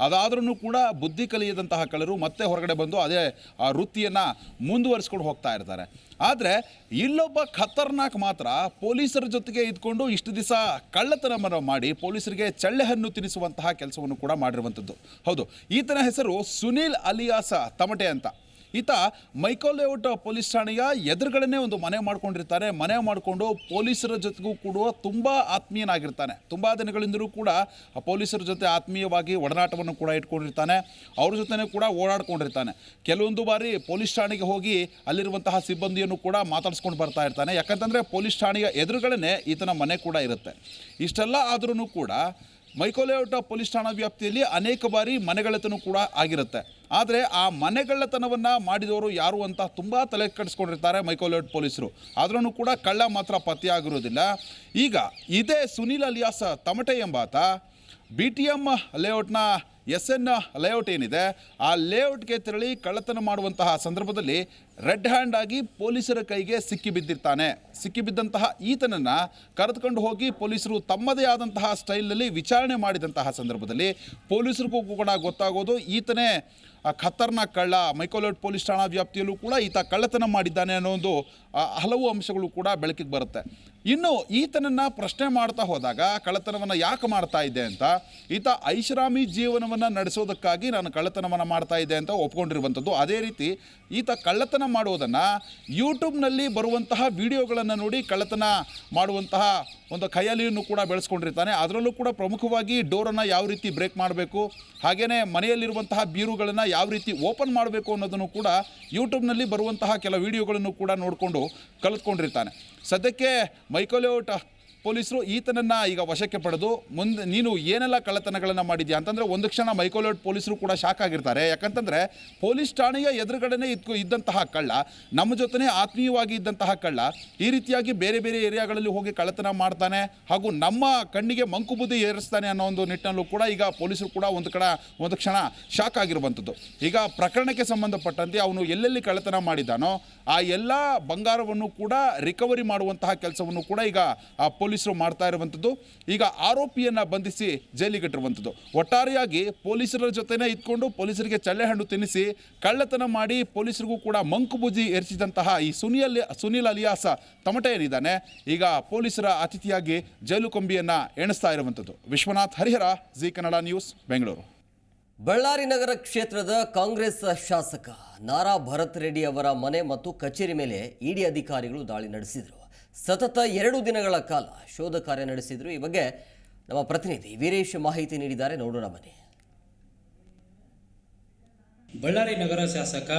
ಅದಾದ್ರೂ ಕೂಡ ಬುದ್ಧಿ ಕಲಿಯದಂತಹ ಕಳ್ಳರು ಮತ್ತೆ ಹೊರಗಡೆ ಬಂದು ಅದೇ ಆ ವೃತ್ತಿಯನ್ನು ಮುಂದುವರಿಸ್ಕೊಂಡು ಹೋಗ್ತಾ ಇರ್ತಾರೆ. ಆದರೆ ಇಲ್ಲೊಬ್ಬ ಖತರ್ನಾಕ್ ಮಾತ್ರ ಪೊಲೀಸರ ಜೊತೆಗೆ ಇದ್ಕೊಂಡು ಇಷ್ಟು ದಿವಸ ಕಳ್ಳತನ ಮಾಡಿ ಪೊಲೀಸರಿಗೆ ಚಳ್ಳೆ ಹಣ್ಣು ತಿನ್ನಿಸುವಂತಹ ಕೆಲಸವನ್ನು ಕೂಡ ಮಾಡಿರುವಂಥದ್ದು ಹೌದು, ಈತನ ಹೆಸರು ಸುನೀಲ್ ಅಲಿಯಾಸ ತಮಟೆ ಅಂತ. ಈತ ಮೈಕೋಲೇಔಟ್ ಪೊಲೀಸ್ ಠಾಣೆಯ ಎದುರುಗಡೆನೇ ಒಂದು ಮನೆ ಮಾಡ್ಕೊಂಡಿರ್ತಾರೆ. ಮನೆ ಮಾಡಿಕೊಂಡು ಪೊಲೀಸರ ಜೊತೆಗೂ ಕೂಡ ತುಂಬ ಆತ್ಮೀಯನಾಗಿರ್ತಾನೆ. ತುಂಬ ದಿನಗಳಿಂದಲೂ ಕೂಡ ಪೊಲೀಸರ ಜೊತೆ ಆತ್ಮೀಯವಾಗಿ ಒಡನಾಟವನ್ನು ಕೂಡ ಇಟ್ಕೊಂಡಿರ್ತಾನೆ. ಅವ್ರ ಜೊತೆನೇ ಕೂಡ ಓಡಾಡ್ಕೊಂಡಿರ್ತಾನೆ. ಕೆಲವೊಂದು ಬಾರಿ ಪೊಲೀಸ್ ಠಾಣೆಗೆ ಹೋಗಿ ಅಲ್ಲಿರುವಂತಹ ಸಿಬ್ಬಂದಿಯನ್ನು ಕೂಡ ಮಾತಾಡಿಸ್ಕೊಂಡು ಬರ್ತಾ ಇರ್ತಾನೆ. ಯಾಕಂತಂದರೆ ಪೊಲೀಸ್ ಠಾಣೆಯ ಎದುರುಗಡೆನೆ ಈತನ ಮನೆ ಕೂಡ ಇರುತ್ತೆ. ಇಷ್ಟೆಲ್ಲ ಆದ್ರೂ ಕೂಡ ಮೈಕೋಲೇಔಟ ಪೊಲೀಸ್ ಠಾಣಾ ವ್ಯಾಪ್ತಿಯಲ್ಲಿ ಅನೇಕ ಬಾರಿ ಮನೆಗಳೆತನು ಕೂಡ ಆಗಿರುತ್ತೆ. ಆದರೆ ಆ ಮನೆಗಳ್ಳತನವನ್ನು ಮಾಡಿದವರು ಯಾರು ಅಂತ ತುಂಬ ತಲೆ ಕೆಡಿಸ್ಕೊಂಡಿರ್ತಾರೆ ಮೈಕೋಲೇಟ್ ಪೊಲೀಸರು. ಆದ್ರೂ ಕೂಡ ಕಳ್ಳ ಮಾತ್ರ ಪತ್ತೆಯಾಗಿರೋದಿಲ್ಲ ಈಗ ಇದೇ ಸುನೀಲ್ ಅಲಿಯಾಸ್ ತಮಟೆ ಎಂಬಾತ ಬಿ ಟಿ ಎಂ ಲೇಔಟ್ನ ಎಸ್ ಎನ್ ಲೇಔಟ್ ಏನಿದೆ, ಆ ಲೇಔಟ್ಗೆ ತೆರಳಿ ಕಳ್ಳತನ ಮಾಡುವಂತಹ ಸಂದರ್ಭದಲ್ಲಿ ರೆಡ್ ಹ್ಯಾಂಡ್ ಆಗಿ ಪೊಲೀಸರ ಕೈಗೆ ಸಿಕ್ಕಿಬಿದ್ದಿರ್ತಾನೆ ಸಿಕ್ಕಿಬಿದ್ದಂತಹ ಈತನನ್ನು ಕರೆದುಕೊಂಡು ಹೋಗಿ ಪೊಲೀಸರು ತಮ್ಮದೇ ಆದಂತಹ ಸ್ಟೈಲ್ನಲ್ಲಿ ವಿಚಾರಣೆ ಮಾಡಿದಂತಹ ಸಂದರ್ಭದಲ್ಲಿ ಪೊಲೀಸರಿಗೂ ಕೂಡ ಗೊತ್ತಾಗೋದು ಈತನೇ ಖತರ್ನಾಕ್ ಕಳ್ಳ ಮೈಕೋಲೋಟ್ ಪೊಲೀಸ್ ಠಾಣಾ ವ್ಯಾಪ್ತಿಯಲ್ಲೂ ಕೂಡ ಈತ ಕಳ್ಳತನ ಮಾಡಿದ್ದಾನೆ ಅನ್ನೋ ಒಂದು ಹಲವು ಅಂಶಗಳು ಕೂಡ ಬೆಳಕಿಗೆ ಬರುತ್ತೆ. ಇನ್ನು ಈತನನ್ನು ಪ್ರಶ್ನೆ ಮಾಡ್ತಾ ಹೋದಾಗ ಕಳ್ಳತನವನ್ನು ಯಾಕೆ ಮಾಡ್ತಾ ಇದ್ದೆ ಅಂತ, ಈತ ಐಷಾರಾಮಿ ಜೀವನವನ್ನು ನಡೆಸೋದಕ್ಕಾಗಿ ನಾನು ಕಳ್ಳತನವನ್ನು ಮಾಡ್ತಾ ಇದ್ದೆ ಅಂತ ಒಪ್ಕೊಂಡಿರುವಂಥದ್ದು. ಅದೇ ರೀತಿ ಈತ ಕಳ್ಳತನ ಮಾಡುವುದನ್ನು ಯೂಟ್ಯೂಬ್ನಲ್ಲಿ ಬರುವಂತಹ ವಿಡಿಯೋಗಳನ್ನು ನೋಡಿ ಕಳ್ಳತನ ಮಾಡುವಂತಹ ಒಂದು ಖಯಾಲಿಯನ್ನು ಕೂಡ ಬೆಳೆಸ್ಕೊಂಡಿರ್ತಾನೆ. ಅದರಲ್ಲೂ ಕೂಡ ಪ್ರಮುಖವಾಗಿ ಡೋರನ್ನು ಯಾವ ರೀತಿ ಬ್ರೇಕ್ ಮಾಡಬೇಕು ಹಾಗೆಯೇ ಮನೆಯಲ್ಲಿರುವಂತಹ ಬೀರುಗಳನ್ನು ಯಾವ ರೀತಿ ಓಪನ್ ಮಾಡಬೇಕು ಅನ್ನೋದನ್ನು ಕೂಡ ಯೂಟ್ಯೂಬ್ನಲ್ಲಿ ಬರುವಂತಹ ಕೆಲ ವಿಡಿಯೋಗಳನ್ನು ಕೂಡ ನೋಡಿಕೊಂಡು ಕಲಿತ್ಕೊಂಡಿರ್ತಾನೆ ಸದ್ಯಕ್ಕೆ ಮೈಕೋಲೇಔಟ್ ಪೊಲೀಸರು ಈತನನ್ನು ಈಗ ವಶಕ್ಕೆ ಪಡೆದು ಮುಂದೆ ನೀನು ಏನೆಲ್ಲ ಕಳ್ಳತನಗಳನ್ನು ಮಾಡಿದ್ಯಾ ಅಂತಂದರೆ ಒಂದು ಕ್ಷಣ ಮೈಕೋಲೋಟ್ ಪೊಲೀಸರು ಕೂಡ ಶಾಕ್ ಆಗಿರ್ತಾರೆ. ಯಾಕಂತಂದರೆ ಪೊಲೀಸ್ ಠಾಣೆಯ ಎದುರುಗಡೆನೇ ಇದ್ಕೊ ಇದ್ದಂತಹ ಕಳ್ಳ, ನಮ್ಮ ಜೊತೆನೇ ಆತ್ಮೀಯವಾಗಿ ಇದ್ದಂತಹ ಕಳ್ಳ, ಈ ರೀತಿಯಾಗಿ ಬೇರೆ ಬೇರೆ ಏರಿಯಾಗಳಲ್ಲಿ ಹೋಗಿ ಕಳ್ಳತನ ಮಾಡ್ತಾನೆ ಹಾಗೂ ನಮ್ಮ ಕಣ್ಣಿಗೆ ಮಂಕು ಬುದ್ಧಿ ಏರಿಸ್ತಾನೆ ಅನ್ನೋ ಒಂದು ನಿಟ್ಟಿನಲ್ಲೂ ಕೂಡ ಈಗ ಪೊಲೀಸರು ಕೂಡ ಒಂದು ಕಡೆ ಒಂದು ಕ್ಷಣ ಶಾಕ್ ಆಗಿರುವಂಥದ್ದು. ಈಗ ಪ್ರಕರಣಕ್ಕೆ ಸಂಬಂಧಪಟ್ಟಂತೆ ಅವನು ಎಲ್ಲೆಲ್ಲಿ ಕಳ್ಳತನ ಮಾಡಿದ್ದಾನೋ ಆ ಎಲ್ಲ ಬಂಗಾರವನ್ನು ಕೂಡ ರಿಕವರಿ ಮಾಡುವಂತಹ ಕೆಲಸವನ್ನು ಕೂಡ ಈಗ ಆ ಪೊಲೀಸರು ಮಾಡ್ತಾ ಇರುವಂಥದ್ದು, ಈಗ ಆರೋಪಿಯನ್ನು ಬಂಧಿಸಿ ಜೈಲಿಗಿಟ್ಟಿರುವಂಥದ್ದು ಒಟ್ಟಾರೆಯಾಗಿ ಪೊಲೀಸರ ಜೊತೆನೇ ಇದ್ಕೊಂಡು ಪೊಲೀಸರಿಗೆ ಚಳ್ಳೆಹಣ್ಣು ತಿನ್ನಿಸಿ, ಕಳ್ಳತನ ಮಾಡಿ ಪೊಲೀಸರಿಗೂ ಕೂಡ ಮಂಕು ಬುಜಿ ಎರಿಸಿದಂತಹ ಈ ಸುನಿಲ್ ಸುನಿಲ್ ಅಲಿಯಾಸ ತಮಟೆ ಏನಿದ್ದಾನೆ ಈಗ ಪೊಲೀಸರ ಅತಿಥಿಯಾಗಿ ಜೈಲು ಕೊಂಬಿಯನ್ನು ಎಣಿಸ್ತಾ ಇರುವಂಥದ್ದು. Vishwanath Harihar, Z Kannada news, Bengaluru. Ballari ನಗರ ಕ್ಷೇತ್ರದ ಕಾಂಗ್ರೆಸ್ ಶಾಸಕ ನಾರಾ ಭರತ್ ರೆಡ್ಡಿ ಅವರ ಮನೆ ಮತ್ತು ಕಚೇರಿ ಮೇಲೆ ಇಡಿ ಅಧಿಕಾರಿಗಳು ದಾಳಿ ನಡೆಸಿದರು. ಸತತ ಎರಡು ದಿನಗಳ ಕಾಲ ಶೋಧ ಕಾರ್ಯ ನಡೆಸಿದ್ರು. ಈ ಬಗ್ಗೆ ನಮ್ಮ ಪ್ರತಿನಿಧಿ ವೀರೇಶ್ ಮಾಹಿತಿ ನೀಡಿದ್ದಾರೆ. ನೋಡೋಣ ಬನ್ನಿ. ಬಳ್ಳಾರಿ ನಗರ ಶಾಸಕ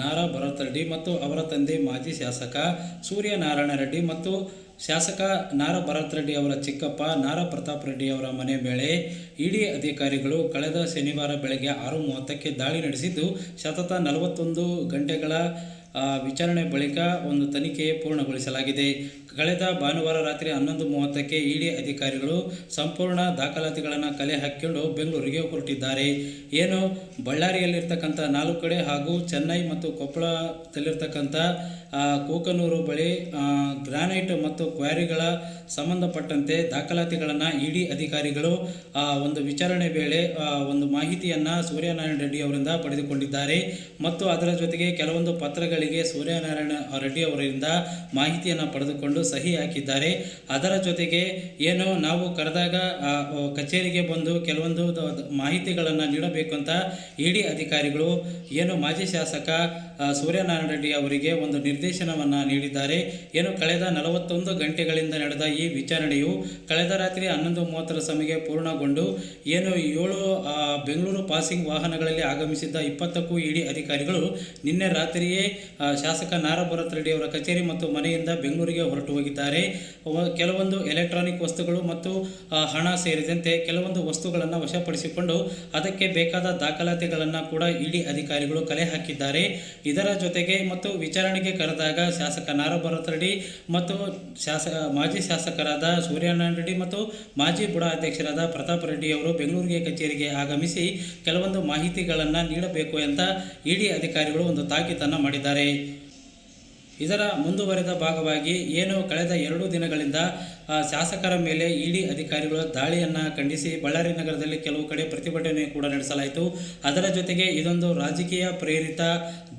ನಾರಾ ಭರತ್ ರೆಡ್ಡಿ ಮತ್ತು ಅವರ ತಂದೆ ಮಾಜಿ ಶಾಸಕ ಸೂರ್ಯನಾರಾಯಣ ರೆಡ್ಡಿ ಮತ್ತು ಶಾಸಕ ನಾರ ಭರತ್ ರೆಡ್ಡಿ ಅವರ ಚಿಕ್ಕಪ್ಪ ನಾರಾ ಪ್ರತಾಪ್ ರೆಡ್ಡಿ ಅವರ ಮನೆ ಮೇಲೆ ಇಡಿ ಅಧಿಕಾರಿಗಳು ಕಳೆದ ಶನಿವಾರ ಬೆಳಗ್ಗೆ ಆರು ಮೂವತ್ತಕ್ಕೆ ದಾಳಿ ನಡೆಸಿದ್ದು, ಸತತ ನಲವತ್ತೊಂದು ಗಂಟೆಗಳ ವಿಚಾರಣೆ ಬಳಿಕ ಒಂದು ತನಿಖೆ ಪೂರ್ಣಗೊಳಿಸಲಾಗಿದೆ. ಕಳೆದ ಭಾನುವಾರ ರಾತ್ರಿ ಹನ್ನೊಂದು ಮೂವತ್ತಕ್ಕೆ ಇಡಿ ಅಧಿಕಾರಿಗಳು ಸಂಪೂರ್ಣ ದಾಖಲಾತಿಗಳನ್ನು ಕಲೆ ಹಾಕಿಕೊಂಡು ಬೆಂಗಳೂರಿಗೆ ಹೊರಟಿದ್ದಾರೆ. ಏನು, ಬಳ್ಳಾರಿಯಲ್ಲಿರ್ತಕ್ಕಂಥ ನಾಲ್ಕು ಕಡೆ ಹಾಗೂ ಚೆನ್ನೈ ಮತ್ತು ಕೊಪ್ಪಳದಲ್ಲಿರ್ತಕ್ಕಂಥ ಕೂಕನೂರು ಬಳಿ ಗ್ರಾನೈಟ್ ಮತ್ತು ಕ್ವಾರಿಗಳ ಸಂಬಂಧಪಟ್ಟಂತೆ ದಾಖಲಾತಿಗಳನ್ನು ಇಡಿ ಅಧಿಕಾರಿಗಳು ಒಂದು ವಿಚಾರಣೆ ವೇಳೆ ಒಂದು ಮಾಹಿತಿಯನ್ನು ಸೂರ್ಯನಾರಾಯಣ ರೆಡ್ಡಿ ಅವರಿಂದ ಪಡೆದುಕೊಂಡಿದ್ದಾರೆ. ಮತ್ತು ಅದರ ಜೊತೆಗೆ ಕೆಲವೊಂದು ಪತ್ರಗಳಿಗೆ ಸೂರ್ಯನಾರಾಯಣ ರೆಡ್ಡಿ ಅವರಿಂದ ಮಾಹಿತಿಯನ್ನು ಪಡೆದುಕೊಂಡು ಸಹಿ ಹಾಕಿದ್ದಾರೆ. ಅದರ ಜೊತೆಗೆ ಏನು ನಾವು ಕರೆದಾಗ ಕಚೇರಿಗೆ ಬಂದು ಕೆಲವೊಂದು ಮಾಹಿತಿಗಳನ್ನು ನೀಡಬೇಕು ಅಂತ ಇಡಿ ಅಧಿಕಾರಿಗಳು, ಏನು ಮಾಜಿ ಶಾಸಕ ಸೂರ್ಯನಾರಾಯಣ ರೆಡ್ಡಿ ಅವರಿಗೆ ಒಂದು ನಿರ್ದೇಶನವನ್ನು ನೀಡಿದ್ದಾರೆ. ಏನು ಕಳೆದ ನಲವತ್ತೊಂದು ಗಂಟೆಗಳಿಂದ ನಡೆದ ಈ ವಿಚಾರಣೆಯು ಕಳೆದ ರಾತ್ರಿ ಹನ್ನೊಂದು ಮೂವತ್ತರ ಸಮಯಕ್ಕೆ ಪೂರ್ಣಗೊಂಡು, ಏನು ಏಳು ಬೆಂಗಳೂರು ಪಾಸಿಂಗ್ ವಾಹನಗಳಲ್ಲಿ ಆಗಮಿಸಿದ್ದ ಇಪ್ಪತ್ತಕ್ಕೂ ಇಡಿ ಅಧಿಕಾರಿಗಳು ನಿನ್ನೆ ರಾತ್ರಿಯೇ ಶಾಸಕ ನಾರಾ ಭರತ್ ರೆಡ್ಡಿ ಅವರ ಕಚೇರಿ ಮತ್ತು ಮನೆಯಿಂದ ಬೆಂಗಳೂರಿಗೆ ಹೊರಟು ಹೋಗಿದ್ದಾರೆ. ಕೆಲವೊಂದು ಎಲೆಕ್ಟ್ರಾನಿಕ್ ವಸ್ತುಗಳು ಮತ್ತು ಹಣ ಸೇರಿದಂತೆ ಕೆಲವೊಂದು ವಸ್ತುಗಳನ್ನು ವಶಪಡಿಸಿಕೊಂಡು ಅದಕ್ಕೆ ಬೇಕಾದ ದಾಖಲಾತಿಗಳನ್ನು ಕೂಡ ಇಡಿ ಅಧಿಕಾರಿಗಳು ಕಲೆ ಹಾಕಿದ್ದಾರೆ. ಇದರ ಜೊತೆಗೆ ಮತ್ತು ವಿಚಾರಣೆಗೆ ಕರೆದಾಗ ಶಾಸಕ ನಾರಾ ಭರತ್ ರೆಡ್ಡಿ ಮತ್ತು ಶಾಸ, ಮಾಜಿ ಶಾಸಕರಾದ ಸೂರ್ಯನಾರಾಯಣ ರೆಡ್ಡಿ ಮತ್ತು ಮಾಜಿ ಬುಡಾ ಅಧ್ಯಕ್ಷರಾದ ಪ್ರತಾಪ್ ರೆಡ್ಡಿ ಅವರು ಬೆಂಗಳೂರಿಗೆ ಕಚೇರಿಗೆ ಆಗಮಿಸಿ ಕೆಲವೊಂದು ಮಾಹಿತಿಗಳನ್ನು ನೀಡಬೇಕು ಅಂತ ಇಡಿ ಅಧಿಕಾರಿಗಳು ಒಂದು ತಾಕೀತನ್ನು ಮಾಡಿದ್ದಾರೆ. ಇದರ ಮುಂದುವರೆದ ಭಾಗವಾಗಿ ಏನು ಕಳೆದ ಎರಡು ದಿನಗಳಿಂದ ಶಾಸಕರ ಮೇಲೆ ಇಡಿ ಅಧಿಕಾರಿಗಳು ದಾಳಿಯನ್ನು ಖಂಡಿಸಿ ಬಳ್ಳಾರಿ ನಗರದಲ್ಲಿ ಕೆಲವು ಕಡೆ ಪ್ರತಿಭಟನೆ ಕೂಡ ನಡೆಸಲಾಯಿತು. ಅದರ ಜೊತೆಗೆ ಇದೊಂದು ರಾಜಕೀಯ ಪ್ರೇರಿತ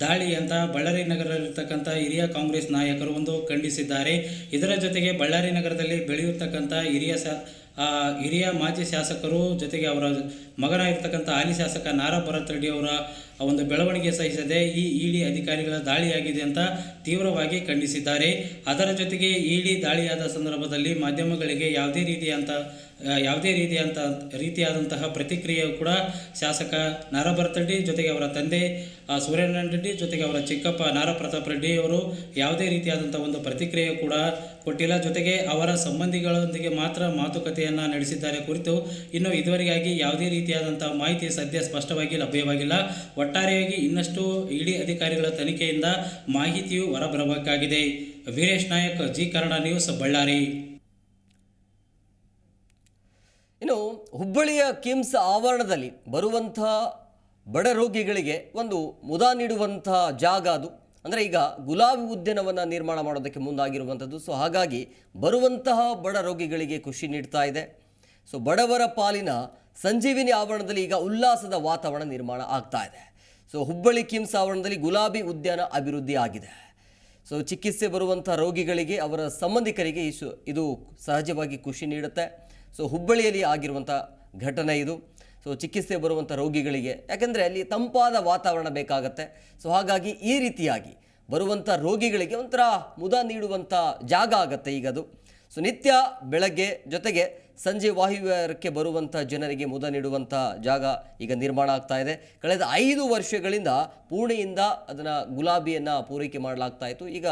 ದಾಳಿ ಅಂತ ಬಳ್ಳಾರಿ ನಗರದಲ್ಲಿರ್ತಕ್ಕಂಥ ಹಿರಿಯ ಕಾಂಗ್ರೆಸ್ ನಾಯಕರು ಒಂದು ಖಂಡಿಸಿದ್ದಾರೆ. ಇದರ ಜೊತೆಗೆ ಬಳ್ಳಾರಿ ನಗರದಲ್ಲಿ ಬೆಳೆಯುತ್ತಕ್ಕಂಥ ಹಿರಿಯ ಸ ಹಿರಿಯ ಮಾಜಿ ಶಾಸಕರು ಜೊತೆಗೆ ಅವರ ಮಗನಾಗಿರ್ತಕ್ಕಂಥ ಹಾಲಿ ಶಾಸಕ ನಾರಾ ಭರತ್ ರೆಡ್ಡಿ ಅವರ ಒಂದು ಬೆಳವಣಿಗೆ ಸಹಿಸದೆ ಈ ಇಡಿ ಅಧಿಕಾರಿಗಳ ದಾಳಿಯಾಗಿದೆ ಅಂತ ತೀವ್ರವಾಗಿ ಖಂಡಿಸಿದ್ದಾರೆ. ಅದರ ಜೊತೆಗೆ ಇಡಿ ದಾಳಿಯಾದ ಸಂದರ್ಭದಲ್ಲಿ ಮಾಧ್ಯಮಗಳಿಗೆ ಯಾವುದೇ ರೀತಿಯಾದಂಥ ಆ, ಯಾವುದೇ ರೀತಿಯಂತ, ರೀತಿಯಾದಂತಹ ಪ್ರತಿಕ್ರಿಯೆ ಕೂಡ ಶಾಸಕ ನಾರಾಭರತ್ ಜೊತೆಗೆ ಅವರ ತಂದೆ ಸೂರ್ಯನಾರಾಯಣ ರೆಡ್ಡಿ ಜೊತೆಗೆ ಅವರ ಚಿಕ್ಕಪ್ಪ ನಾರಾ ಪ್ರತಾಪ್ ರೆಡ್ಡಿ ಅವರು ಯಾವುದೇ ರೀತಿಯಾದಂಥ ಒಂದು ಪ್ರತಿಕ್ರಿಯೆ ಕೂಡ ಕೊಟ್ಟಿಲ್ಲ. ಜೊತೆಗೆ ಅವರ ಸಂಬಂಧಿಗಳೊಂದಿಗೆ ಮಾತ್ರ ಮಾತುಕತೆಯನ್ನು ನಡೆಸಿದ್ದಾರೆ ಕುರಿತು ಇನ್ನು ಇದುವರೆಗಾಗಿ ಯಾವುದೇ ರೀತಿಯಾದಂಥ ಮಾಹಿತಿ ಸದ್ಯ ಸ್ಪಷ್ಟವಾಗಿ ಲಭ್ಯವಾಗಿಲ್ಲ. ಒಟ್ಟಾರೆಯಾಗಿ ಇನ್ನಷ್ಟು ಇಡಿ ಅಧಿಕಾರಿಗಳ ತನಿಖೆಯಿಂದ ಮಾಹಿತಿಯು ಹೊರಬರಬೇಕಾಗಿದೆ. ವೀರೇಶ್ ನಾಯಕ್, ಜಿ ಕನ್ನಡ ನ್ಯೂಸ್, ಬಳ್ಳಾರಿ ಇನ್ನು ಹುಬ್ಬಳ್ಳಿಯ ಕಿಮ್ಸ್ ಆವರಣದಲ್ಲಿ ಬರುವಂಥ ಬಡ ರೋಗಿಗಳಿಗೆ ಒಂದು ಮುದ ನೀಡುವಂಥ ಜಾಗ ಅದು. ಅಂದರೆ ಈಗ ಗುಲಾಬಿ ಉದ್ಯಾನವನ್ನು ನಿರ್ಮಾಣ ಮಾಡೋದಕ್ಕೆ ಮುಂದಾಗಿರುವಂಥದ್ದು. ಸೊ ಹಾಗಾಗಿ ಬರುವಂತಹ ಬಡ ರೋಗಿಗಳಿಗೆ ಖುಷಿ ನೀಡ್ತಾ ಇದೆ. ಸೊ ಬಡವರ ಪಾಲಿನ ಸಂಜೀವಿನಿ ಆವರಣದಲ್ಲಿ ಈಗ ಉಲ್ಲಾಸದ ವಾತಾವರಣ ನಿರ್ಮಾಣ ಆಗ್ತಾ ಇದೆ. ಸೊ ಹುಬ್ಬಳ್ಳಿ ಕಿಮ್ಸ್ ಆವರಣದಲ್ಲಿ ಗುಲಾಬಿ ಉದ್ಯಾನ ಅಭಿವೃದ್ಧಿ ಆಗಿದೆ. ಸೊ ಚಿಕಿತ್ಸೆ ಬರುವಂಥ ರೋಗಿಗಳಿಗೆ, ಅವರ ಸಂಬಂಧಿಕರಿಗೆ ಇದು ಸಹಜವಾಗಿ ಖುಷಿ ನೀಡುತ್ತೆ. ಸೊ ಹುಬ್ಬಳ್ಳಿಯಲ್ಲಿ ಆಗಿರುವಂಥ ಘಟನೆ ಇದು. ಸೊ ಚಿಕಿತ್ಸೆ ಬರುವಂಥ ರೋಗಿಗಳಿಗೆ, ಯಾಕೆಂದರೆ ಅಲ್ಲಿ ತಂಪಾದ ವಾತಾವರಣ ಬೇಕಾಗತ್ತೆ. ಸೊ ಹಾಗಾಗಿ ಈ ರೀತಿಯಾಗಿ ಬರುವಂಥ ರೋಗಿಗಳಿಗೆ ಒಂಥರ ಮುದ ನೀಡುವಂಥ ಜಾಗ ಆಗತ್ತೆ ಈಗ ಅದು ಸೊ ನಿತ್ಯ ಬೆಳಗ್ಗೆ ಜೊತೆಗೆ ಸಂಜೆ ವಾಯುವ್ಯಕ್ಕೆ ಬರುವಂಥ ಜನರಿಗೆ ಮುದ ನೀಡುವಂಥ ಜಾಗ ಈಗ ನಿರ್ಮಾಣ ಆಗ್ತಾ ಇದೆ. ಕಳೆದ ಐದು ವರ್ಷಗಳಿಂದ ಪುಣೆಯಿಂದ ಅದನ್ನು ಗುಲಾಬಿಯನ್ನು ಪೂರೈಕೆ ಮಾಡಲಾಗ್ತಾ ಇತ್ತು. ಈಗ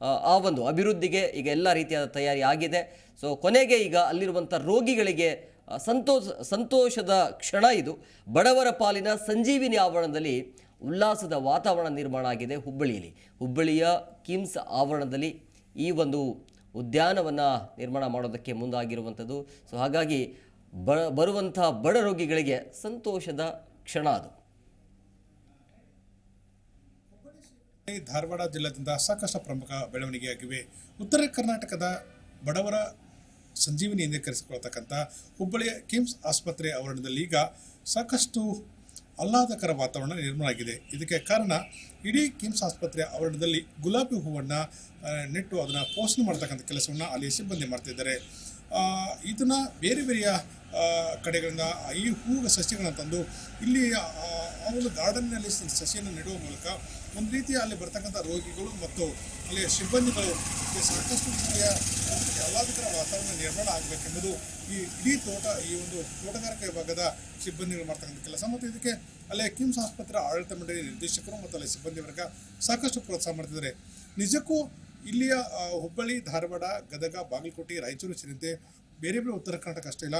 ಆ, ಒಂದು ಅಭಿವೃದ್ಧಿಗೆ ಈಗ ಎಲ್ಲ ರೀತಿಯಾದ ತಯಾರಿ ಆಗಿದೆ. ಸೊ ಕೊನೆಗೆ ಈಗ ಅಲ್ಲಿರುವಂಥ ರೋಗಿಗಳಿಗೆ ಸಂತೋಷ ಸಂತೋಷದ ಕ್ಷಣ ಇದು. ಬಡವರ ಪಾಲಿನ ಸಂಜೀವಿನಿ ಆವರಣದಲ್ಲಿ ಉಲ್ಲಾಸದ ವಾತಾವರಣ ನಿರ್ಮಾಣ ಆಗಿದೆ ಹುಬ್ಬಳ್ಳಿಯಲ್ಲಿ. ಹುಬ್ಬಳ್ಳಿಯ ಕಿಮ್ಸ್ ಆವರಣದಲ್ಲಿ ಈ ಒಂದು ಉದ್ಯಾನವನ್ನು ನಿರ್ಮಾಣ ಮಾಡೋದಕ್ಕೆ ಮುಂದಾಗಿರುವಂಥದ್ದು. ಸೊ ಹಾಗಾಗಿ ಬ ಬರುವಂಥ ಬಡ ರೋಗಿಗಳಿಗೆ ಸಂತೋಷದ ಕ್ಷಣ ಅದು. ಧಾರವಾಡ ಜಿಲ್ಲೆಯಿಂದ ಸಾಕಷ್ಟು ಪ್ರಮುಖ ಬೆಳವಣಿಗೆಯಾಗಿವೆ. ಉತ್ತರ ಕರ್ನಾಟಕದ ಬಡವರ ಸಂಜೀವಿನಿ ಎಂದೇ ಕರೆಸಿಕೊಳ್ತಕ್ಕಂಥ ಹುಬ್ಬಳ್ಳಿಯ ಕಿಮ್ಸ್ ಆಸ್ಪತ್ರೆ ಆವರಣದಲ್ಲಿ ಈಗ ಸಾಕಷ್ಟು ಆಹ್ಲಾದಕರ ವಾತಾವರಣ ನಿರ್ಮಾಣ ಆಗಿದೆ ಇದಕ್ಕೆ ಕಾರಣ ಇಡೀ ಕಿಮ್ಸ್ ಆಸ್ಪತ್ರೆ ಆವರಣದಲ್ಲಿ ಗುಲಾಬಿ ಹೂವನ್ನು ನೆಟ್ಟು ಅದನ್ನು ಪೋಷಣೆ ಮಾಡ್ತಕ್ಕಂಥ ಕೆಲಸವನ್ನು ಅಲ್ಲಿ ಸಿಬ್ಬಂದಿ ಮಾಡ್ತಿದ್ದಾರೆ. ಇದನ್ನು ಬೇರೆ ಬೇರೆಯ ಕಡೆಗಳಿಂದ ಈ ಹೂವು ಸಸ್ಯಗಳನ್ನು ತಂದು ಇಲ್ಲಿ ಆ, ಒಂದು ಗಾರ್ಡನ್ನಲ್ಲಿ ಸಸಿಯನ್ನು ನೆಡುವ ಮೂಲಕ ಒಂದು ರೀತಿಯ ಅಲ್ಲಿ ಬರ್ತಕ್ಕಂಥ ರೋಗಿಗಳು ಮತ್ತು ಅಲ್ಲಿಯ ಸಿಬ್ಬಂದಿಗಳು ಸಾಕಷ್ಟು ರೀತಿಯ ಆಹ್ಲಾದಕರ ವಾತಾವರಣ ನಿರ್ಮಾಣ ಆಗಬೇಕೆಂಬುದು ಈ ಇಡೀ ತೋಟ, ಈ ಒಂದು ತೋಟಗಾರಿಕೆ ವಿಭಾಗದ ಸಿಬ್ಬಂದಿಗಳು ಮಾಡ್ತಕ್ಕಂಥ ಕೆಲಸ. ಮತ್ತು ಇದಕ್ಕೆ ಅಲ್ಲಿಯ ಕಿಮ್ಸ್ ಆಸ್ಪತ್ರೆ ಆಡಳಿತ ಮಂಡಳಿ ನಿರ್ದೇಶಕರು ಮತ್ತು ಅಲ್ಲಿ ಸಿಬ್ಬಂದಿ ವರ್ಗ ಸಾಕಷ್ಟು ಪ್ರೋತ್ಸಾಹ ಮಾಡ್ತಿದ್ದಾರೆ. ನಿಜಕ್ಕೂ ಇಲ್ಲಿಯ ಹುಬ್ಬಳ್ಳಿ, ಧಾರವಾಡ, ಗದಗ, ಬಾಗಲಕೋಟೆ, ರಾಯಚೂರು ಸೇರಿದಂತೆ ಬೇರೆ ಬೇರೆ ಉತ್ತರ ಕರ್ನಾಟಕ ಅಷ್ಟೇ ಇಲ್ಲ,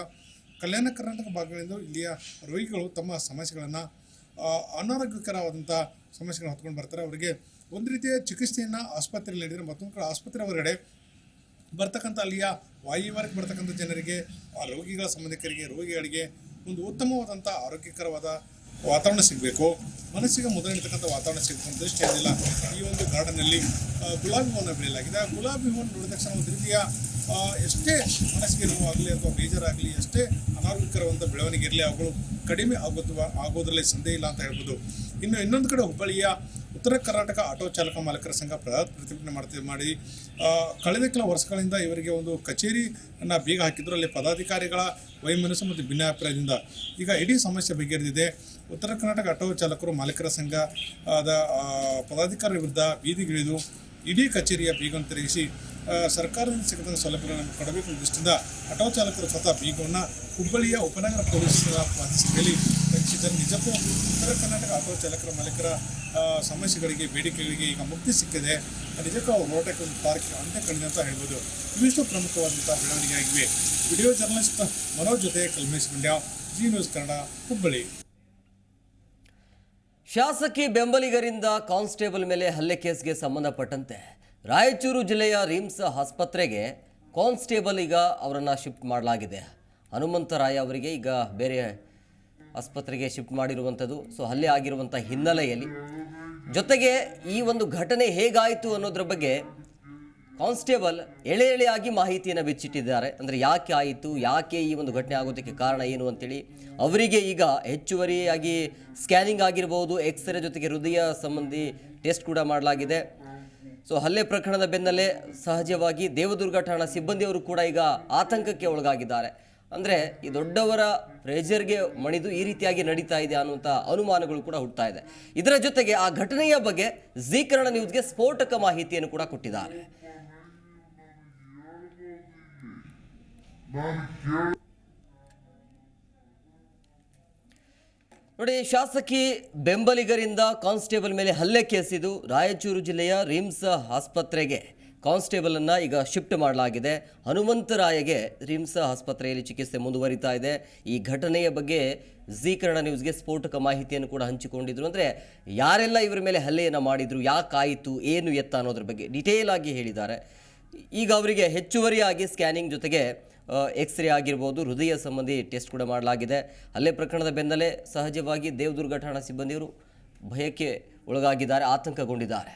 ಕಲ್ಯಾಣ ಕರ್ನಾಟಕ ಭಾಗಗಳಿಂದ ಇಲ್ಲಿಯ ರೋಗಿಗಳು ತಮ್ಮ ಸಮಸ್ಯೆಗಳನ್ನು ಅನಾರೋಗ್ಯಕರವಾದಂಥ ಸಮಸ್ಯೆಗಳನ್ನು ಹೊತ್ಕೊಂಡು ಬರ್ತಾರೆ. ಅವರಿಗೆ ಒಂದು ರೀತಿಯ ಚಿಕಿತ್ಸೆಯನ್ನು ಆಸ್ಪತ್ರೆಯಲ್ಲಿ ನೀಡಿದರೆ ಮತ್ತೊಂದು ಕಡೆ ಆಸ್ಪತ್ರೆ ಹೊರಗಡೆ ಬರ್ತಕ್ಕಂಥ ಅಲ್ಲಿಯ ವಾಯುವ್ಯಕ್ಕೆ ಬರ್ತಕ್ಕಂಥ ಜನರಿಗೆ ಆ ರೋಗಿಗಳ ಸಂಬಂಧಿಕರಿಗೆ ರೋಗಿಗಳಿಗೆ ಒಂದು ಉತ್ತಮವಾದಂಥ ಆರೋಗ್ಯಕರವಾದ ವಾತಾವರಣ ಸಿಗಬೇಕು. ಮನಸ್ಸಿಗೆ ಮೊದಲು ವಾತಾವರಣ ಸಿಗಬೇಕು ಅಂತ ಏನಿಲ್ಲ. ಈ ಒಂದು ಗಾರ್ಡನ್ನಲ್ಲಿ ಆ, ಗುಲಾಬಿ ಹೂವನ್ನು ಬೆಳೆಯಲಾಗಿದೆ. ಆ ಗುಲಾಬಿ ಹೂವನ್ನು ನೋಡಿದ ತಕ್ಷಣ ಒಂದು ರೀತಿಯ ಎಷ್ಟೇ ಮನಸ್ಸಿಗೆ ನೋವಾಗಲಿ ಅಥವಾ ಬೇಜಾರಾಗಲಿ ಎಷ್ಟೇ ಅನಾರೋಗ್ಯಕರವಂಥ ಬೆಳವಣಿಗೆ ಇರಲಿ ಅವುಗಳು ಕಡಿಮೆ ಆಗೋದು ಆಗೋದ್ರಲ್ಲಿ ಸಂದೇಹ ಇಲ್ಲ ಅಂತ ಹೇಳ್ಬೋದು. ಇನ್ನು ಇನ್ನೊಂದು ಕಡೆ ಹುಬ್ಬಳ್ಳಿಯ ಉತ್ತರ ಕರ್ನಾಟಕ ಆಟೋ ಚಾಲಕ ಮಾಲಕರ ಸಂಘ ಬೃಹತ್ ಪ್ರತಿಭಟನೆ ಮಾಡ್ತಿ ಮಾಡಿ ಕಳೆದ ಕೆಲ ವರ್ಷಗಳಿಂದ ಇವರಿಗೆ ಒಂದು ಕಚೇರಿಯನ್ನು ಬೀಗ ಹಾಕಿದ್ರು. ಅಲ್ಲಿ ಪದಾಧಿಕಾರಿಗಳ ವೈಮನಸ್ಸು ಮತ್ತು ಭಿನ್ನಾಭಿಪ್ರಾಯದಿಂದ ಈಗ ಇಡೀ ಸಮಸ್ಯೆ ಬಗೆಹರಿದಿದೆ. ಉತ್ತರ ಕರ್ನಾಟಕ ಆಟೋ ಚಾಲಕರು ಮಾಲೀಕರ ಸಂಘ ಆ, ಪದಾಧಿಕಾರಿ ವಿರುದ್ಧ ಬೀದಿಗಿಳಿದು ಇಡೀ ಕಚೇರಿಯ ಬೀಗನ್ನು ತಿರುಗಿಸಿ ಸರ್ಕಾರದಿಂದ ಸಿಗದ ಸೌಲಭ್ಯಗಳನ್ನು ಕೊಡಬೇಕು ದೃಷ್ಟಿಯಿಂದ ಆಟೋ ಚಾಲಕರು ಸ್ವತಃ ಬೀಗವನ್ನು ಹುಬ್ಬಳ್ಳಿಯ ಉಪನಗರ ಪೊಲೀಸ್ ಮಧ್ಯಸ್ಥಿಕೆಯಲ್ಲಿ ರಚಿಸಿದ್ದಾರೆ ನಿಜಕ್ಕೂ ಉತ್ತರ ಕರ್ನಾಟಕ ಆಟೋ ಚಾಲಕರ ಮಾಲೀಕರ ಸಮಸ್ಯೆಗಳಿಗೆ, ಬೇಡಿಕೆಗಳಿಗೆ ಈಗ ಮುಕ್ತಿ ಸಿಕ್ಕಿದೆ. ನಿಜಕ್ಕೂ ಅವರು ಹೋರಾಟಕ್ಕೆ ಒಂದು ಪಾರ್ಕ್ ಅಂತ್ಯ ಕಂಡಿದೆ ಅಂತ ಹೇಳ್ಬೋದು. ಇವಿಷ್ಟು ಪ್ರಮುಖವಾದಂಥ ಬೆಳವಣಿಗೆಯಾಗಿವೆ. ವಿಡಿಯೋ ಜರ್ನಲಿಸ್ಟ್ ಮನೋಜ್ ಜೊತೆ ಕಲ್ಮೇಶ್ ಮಂಡ್ಯ ಜಿ ನ್ಯೂಸ್ ಕನ್ನಡ, ಹುಬ್ಬಳ್ಳಿ. ಶಾಸಕಿ ಬೆಂಬಲಿಗರಿಂದ ಕಾನ್ಸ್ಟೇಬಲ್ ಮೇಲೆ ಹಲ್ಲೆ ಕೇಸ್ಗೆ ಸಂಬಂಧಪಟ್ಟಂತೆ ರಾಯಚೂರು ಜಿಲ್ಲೆಯ ರಿಮ್ಸ್ ಆಸ್ಪತ್ರೆಗೆ ಕಾನ್ಸ್ಟೇಬಲ್ ಈಗ ಅವರನ್ನು ಶಿಫ್ಟ್ ಮಾಡಲಾಗಿದೆ. ಹನುಮಂತರಾಯ ಅವರಿಗೆ ಈಗ ಬೇರೆ ಆಸ್ಪತ್ರೆಗೆ ಶಿಫ್ಟ್ ಮಾಡಿರುವಂಥದ್ದು. ಸೊ, ಅಲ್ಲಿ ಆಗಿರುವಂಥ ಹಿನ್ನೆಲೆಯಲ್ಲಿ ಜೊತೆಗೆ ಈ ಒಂದು ಘಟನೆ ಹೇಗಾಯಿತು ಅನ್ನೋದ್ರ ಬಗ್ಗೆ ಕಾನ್ಸ್ಟೇಬಲ್ ಎಳೆ ಎಳೆಯಾಗಿ ಮಾಹಿತಿಯನ್ನು ಬಿಚ್ಚಿಟ್ಟಿದ್ದಾರೆ. ಅಂದರೆ ಯಾಕೆ ಆಯಿತು, ಯಾಕೆ ಈ ಒಂದು ಘಟನೆ ಆಗೋದಕ್ಕೆ ಕಾರಣ ಏನು ಅಂತೇಳಿ ಅವರಿಗೆ ಈಗ ಹೆಚ್ಚುವರಿಯಾಗಿ ಸ್ಕ್ಯಾನಿಂಗ್ ಆಗಿರ್ಬೋದು, ಎಕ್ಸ್ರೇ ಜೊತೆಗೆ ಹೃದಯ ಸಂಬಂಧಿ ಟೆಸ್ಟ್ ಕೂಡ ಮಾಡಲಾಗಿದೆ. ಸೊ ಹಲ್ಲೆ ಪ್ರಕರಣದ ಬೆನ್ನಲ್ಲೇ ಸಹಜವಾಗಿ ದೇವದುರ್ಗ ಠಾಣಾ ಸಿಬ್ಬಂದಿಯವರು ಕೂಡ ಈಗ ಆತಂಕಕ್ಕೆ ಒಳಗಾಗಿದ್ದಾರೆ. ಅಂದರೆ ಈ ದೊಡ್ಡವರ ಪ್ರೆಜರ್ಗೆ ಮಣಿದು ಈ ರೀತಿಯಾಗಿ ನಡೀತಾ ಇದೆ ಅನ್ನುವಂಥ ಅನುಮಾನಗಳು ಕೂಡ ಹುಟ್ಟುತ್ತಾ ಇದೆ. ಇದರ ಜೊತೆಗೆ ಆ ಘಟನೆಯ ಬಗ್ಗೆ ಜೀ ಕನ್ನಡ ನ್ಯೂಸ್ಗೆ ಸ್ಫೋಟಕ ಮಾಹಿತಿಯನ್ನು ಕೂಡ ಕೊಟ್ಟಿದ್ದಾರೆ. ನೋಡಿ, ಶಾಸಕಿ ಬೆಂಬಲಿಗರಿಂದ ಕಾನ್ಸ್ಟೇಬಲ್ ಮೇಲೆ ಹಲ್ಲೆ ಕೇಸಿದು ರಾಯಚೂರು ಜಿಲ್ಲೆಯ ರಿಮ್ಸ್ ಆಸ್ಪತ್ರೆಗೆ. ಕಾನ್ಸ್ಟೇಬಲನ್ನು ಈಗ ಶಿಫ್ಟ್ ಮಾಡಲಾಗಿದೆ. ಹನುಮಂತರಾಯಗೆ ರಿಮ್ಸ್ ಆಸ್ಪತ್ರೆಯಲ್ಲಿ ಚಿಕಿತ್ಸೆ ಮುಂದುವರಿತಾ ಇದೆ. ಈ ಘಟನೆಯ ಬಗ್ಗೆ ಜಿ ಕನ್ನಡ ನ್ಯೂಸ್ಗೆ ಸ್ಫೋಟಕ ಮಾಹಿತಿಯನ್ನು ಕೂಡ ಹಂಚಿಕೊಂಡಿದ್ರು. ಅಂದರೆ, ಯಾರೆಲ್ಲ ಇವರ ಮೇಲೆ ಹಲ್ಲೆಯನ್ನು ಮಾಡಿದರು, ಯಾಕಾಯಿತು, ಏನು ಎತ್ತ ಅನ್ನೋದ್ರ ಬಗ್ಗೆ ಡಿಟೇಲ್ ಆಗಿ ಹೇಳಿದ್ದಾರೆ. ಈಗ ಅವರಿಗೆ ಹೆಚ್ಚುವರಿಯಾಗಿ ಸ್ಕ್ಯಾನಿಂಗ್ ಜೊತೆಗೆ ಎಕ್ಸ್ ರೇ ಆಗಿರ್ಬೋದು, ಹೃದಯ ಸಂಬಂಧಿ ಟೆಸ್ಟ್ ಕೂಡ ಮಾಡಲಾಗಿದೆ. ಅಲ್ಲೇ ಪ್ರಕರಣದ ಬೆನ್ನಲ್ಲೇ ಸಹಜವಾಗಿ ದೇವದುರ್ಗ ಠಾಣಾ ಸಿಬ್ಬಂದಿಯವರು ಭಯಕ್ಕೆ ಒಳಗಾಗಿದ್ದಾರೆ, ಆತಂಕಗೊಂಡಿದ್ದಾರೆ.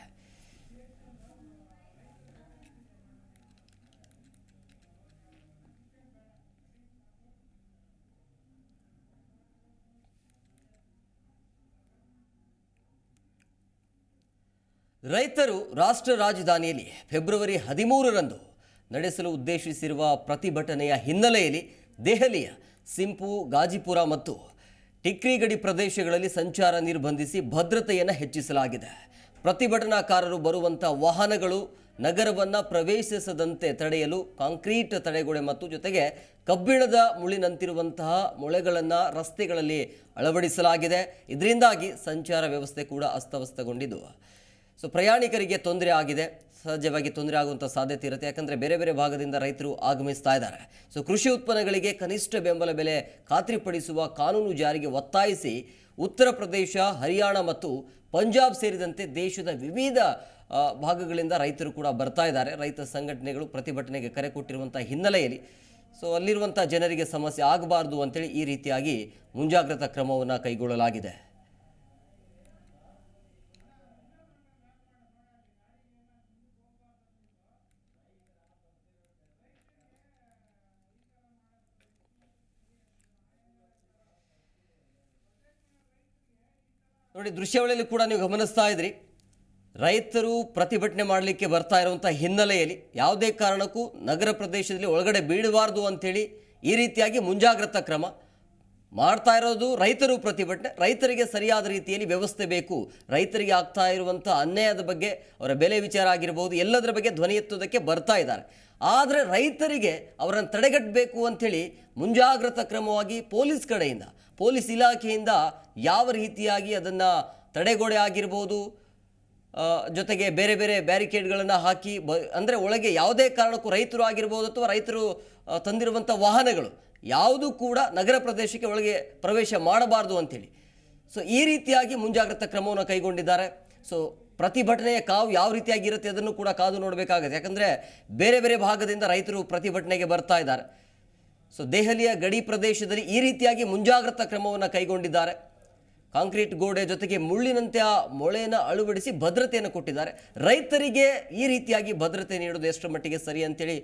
ರೈತರು ರಾಷ್ಟ್ರ ರಾಜಧಾನಿಯಲ್ಲಿ ಫೆಬ್ರವರಿ ಹದಿಮೂರರಂದು ನಡೆಸಲು ಉದ್ದೇಶಿಸಿರುವ ಪ್ರತಿಭಟನೆಯ ಹಿನ್ನೆಲೆಯಲ್ಲಿ ದೆಹಲಿಯ ಸಿಂಪು, ಗಾಜಿಪುರ ಮತ್ತು ಟಿಕ್ರಿ ಗಡಿ ಪ್ರದೇಶಗಳಲ್ಲಿ ಸಂಚಾರ ನಿರ್ಬಂಧಿಸಿ ಭದ್ರತೆಯನ್ನು ಹೆಚ್ಚಿಸಲಾಗಿದೆ. ಪ್ರತಿಭಟನಾಕಾರರು ಬರುವಂಥ ವಾಹನಗಳು ನಗರವನ್ನು ಪ್ರವೇಶಿಸದಂತೆ ತಡೆಯಲು ಕಾಂಕ್ರೀಟ್ ತಡೆಗೋಡೆ ಮತ್ತು ಜೊತೆಗೆ ಕಬ್ಬಿಣದ ಮುಳಿನಂತಿರುವಂತಹ ಮೊಳೆಗಳನ್ನು ರಸ್ತೆಗಳಲ್ಲಿ ಅಳವಡಿಸಲಾಗಿದೆ. ಇದರಿಂದಾಗಿ ಸಂಚಾರ ವ್ಯವಸ್ಥೆ ಕೂಡ ಅಸ್ತವ್ಯಸ್ತಗೊಂಡಿದ್ದು. ಸೊ ಪ್ರಯಾಣಿಕರಿಗೆ ತೊಂದರೆ ಆಗಿದೆ. ಸಹಜವಾಗಿ ತೊಂದರೆ ಆಗುವಂಥ ಸಾಧ್ಯತೆ ಇರುತ್ತೆ. ಯಾಕಂದರೆ ಬೇರೆ ಬೇರೆ ಭಾಗದಿಂದ ರೈತರು ಆಗಮಿಸ್ತಾ ಇದ್ದಾರೆ. ಸೊ ಕೃಷಿ ಉತ್ಪನ್ನಗಳಿಗೆ ಕನಿಷ್ಠ ಬೆಂಬಲ ಬೆಲೆ ಖಾತ್ರಿಪಡಿಸುವ ಕಾನೂನು ಜಾರಿಗೆ ಒತ್ತಾಯಿಸಿ ಉತ್ತರ ಪ್ರದೇಶ, ಹರಿಯಾಣ ಮತ್ತು ಪಂಜಾಬ್ ಸೇರಿದಂತೆ ದೇಶದ ವಿವಿಧ ಭಾಗಗಳಿಂದ ರೈತರು ಕೂಡ ಬರ್ತಾ ಇದ್ದಾರೆ. ರೈತ ಸಂಘಟನೆಗಳು ಪ್ರತಿಭಟನೆಗೆ ಕರೆ ಕೊಟ್ಟಿರುವಂಥ ಹಿನ್ನೆಲೆಯಲ್ಲಿ. ಸೊ ಅಲ್ಲಿರುವಂಥ ಜನರಿಗೆ ಸಮಸ್ಯೆ ಆಗಬಾರ್ದು ಅಂತೇಳಿ ಈ ರೀತಿಯಾಗಿ ಮುಂಜಾಗ್ರತಾ ಕ್ರಮವನ್ನು ಕೈಗೊಳ್ಳಲಾಗಿದೆ. ನೋಡಿ, ದೃಶ್ಯಾವಳಿಯಲ್ಲಿ ಕೂಡ ನೀವು ಗಮನಿಸ್ತಾ ಇದ್ರಿ. ರೈತರು ಪ್ರತಿಭಟನೆ ಮಾಡಲಿಕ್ಕೆ ಬರ್ತಾ ಇರುವಂಥ ಹಿನ್ನೆಲೆಯಲ್ಲಿ ಯಾವುದೇ ಕಾರಣಕ್ಕೂ ನಗರ ಪ್ರದೇಶದಲ್ಲಿ ಒಳಗಡೆ ಬೀಳಬಾರ್ದು ಅಂಥೇಳಿ ಈ ರೀತಿಯಾಗಿ ಮುಂಜಾಗ್ರತಾ ಕ್ರಮ ಮಾಡ್ತಾ ಇರೋದು ರೈತರು ಪ್ರತಿಭಟನೆ. ರೈತರಿಗೆ ಸರಿಯಾದ ರೀತಿಯಲ್ಲಿ ವ್ಯವಸ್ಥೆ ಬೇಕು. ರೈತರಿಗೆ ಆಗ್ತಾ ಇರುವಂಥ ಅನ್ಯಾಯದ ಬಗ್ಗೆ ಅವರ ಬೆಲೆ ವಿಚಾರ ಆಗಿರ್ಬೋದು, ಎಲ್ಲದರ ಬಗ್ಗೆ ಧ್ವನಿ ಎತ್ತುವುದಕ್ಕೆ ಬರ್ತಾ ಇದ್ದಾರೆ. ಆದರೆ ರೈತರಿಗೆ ಅವರನ್ನು ತಡೆಗಟ್ಟಬೇಕು ಅಂಥೇಳಿ ಮುಂಜಾಗ್ರತಾ ಕ್ರಮವಾಗಿ ಪೊಲೀಸ್ ಕಡೆಯಿಂದ, ಪೊಲೀಸ್ ಇಲಾಖೆಯಿಂದ ಯಾವ ರೀತಿಯಾಗಿ ಅದನ್ನು ತಡೆಗೋಡೆ ಆಗಿರ್ಬೋದು ಜೊತೆಗೆ ಬೇರೆ ಬೇರೆ ಬ್ಯಾರಿಕೇಡ್ಗಳನ್ನು ಹಾಕಿ ಬ, ಅಂದರೆ ಒಳಗೆ ಯಾವುದೇ ಕಾರಣಕ್ಕೂ ರೈತರು ಆಗಿರ್ಬೋದು ಅಥವಾ ರೈತರು ತಂದಿರುವಂಥ ವಾಹನಗಳು ಯಾವುದೂ ಕೂಡ ನಗರ ಪ್ರದೇಶಕ್ಕೆ ಒಳಗೆ ಪ್ರವೇಶ ಮಾಡಬಾರ್ದು ಅಂಥೇಳಿ. ಸೊ ಈ ರೀತಿಯಾಗಿ ಮುಂಜಾಗ್ರತಾ ಕ್ರಮವನ್ನು ಕೈಗೊಂಡಿದ್ದಾರೆ. ಸೊ ಪ್ರತಿಭಟನೆಯ ಕಾವು ಯಾವ ರೀತಿಯಾಗಿರುತ್ತೆ ಅದನ್ನು ಕೂಡ ಕಾದು ನೋಡಬೇಕಾಗುತ್ತೆ. ಯಾಕಂದರೆ ಬೇರೆ ಬೇರೆ ಭಾಗದಿಂದ ರೈತರು ಪ್ರತಿಭಟನೆಗೆ ಬರ್ತಾ ಇದ್ದಾರೆ. ಸೊ ದೆಹಲಿಯ ಗಡಿ ಪ್ರದೇಶದಲ್ಲಿ ಈ ರೀತಿಯಾಗಿ ಮುಂಜಾಗ್ರತಾ ಕ್ರಮವನ್ನು ಕೈಗೊಂಡಿದ್ದಾರೆ. ಕಾಂಕ್ರೀಟ್ ಗೋಡೆ ಜೊತೆಗೆ ಮುಳ್ಳಿನಂತೆ ಆ ಮೊಳೆಯನ್ನು ಅಳವಡಿಸಿ ಭದ್ರತೆಯನ್ನು ಕೊಟ್ಟಿದ್ದಾರೆ. ರೈತರಿಗೆ ಈ ರೀತಿಯಾಗಿ ಭದ್ರತೆ ನೀಡೋದು ಎಷ್ಟರ ಮಟ್ಟಿಗೆ ಸರಿ ಅಂತೇಳಿ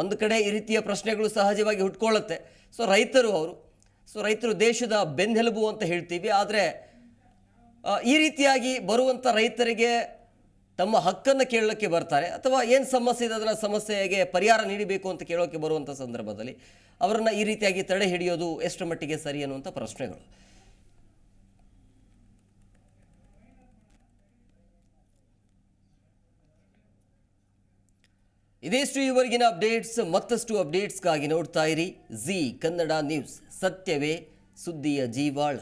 ಒಂದು ಕಡೆ ಈ ರೀತಿಯ ಪ್ರಶ್ನೆಗಳು ಸಹಜವಾಗಿ ಹುಟ್ಕೊಳ್ಳುತ್ತೆ. ಸೊ ರೈತರು ಅವರು, ಸೊ ರೈತರು ದೇಶದ ಬೆನ್ನೆಲುಬು ಅಂತ ಹೇಳ್ತೀವಿ. ಆದರೆ ಈ ರೀತಿಯಾಗಿ ಬರುವಂಥ ರೈತರಿಗೆ ತಮ್ಮ ಹಕ್ಕನ್ನು ಕೇಳೋಕ್ಕೆ ಬರ್ತಾರೆ. ಅಥವಾ ಏನು ಸಮಸ್ಯೆ ಇದೆ ಅದರ ಸಮಸ್ಯೆಗೆ ಪರಿಹಾರ ನೀಡಬೇಕು ಅಂತ ಕೇಳೋಕ್ಕೆ ಬರುವಂಥ ಸಂದರ್ಭದಲ್ಲಿ ಅವರನ್ನು ಈ ರೀತಿಯಾಗಿ ತಡೆ ಹಿಡಿಯೋದು ಎಷ್ಟು ಮಟ್ಟಿಗೆ ಸರಿ ಅನ್ನುವಂಥ ಪ್ರಶ್ನೆಗಳು. ಇದೇಷ್ಟು ಈವರೆಗಿನ ಅಪ್ಡೇಟ್ಸ್, ಮತ್ತಷ್ಟು ಅಪ್ಡೇಟ್ಸ್ಗಾಗಿ ನೋಡ್ತಾ ಇರಿ. ಜಿ ಕನ್ನಡ ನ್ಯೂಸ್, ಸತ್ಯವೇ ಸುದ್ದಿಯ ಜೀವಾಳ.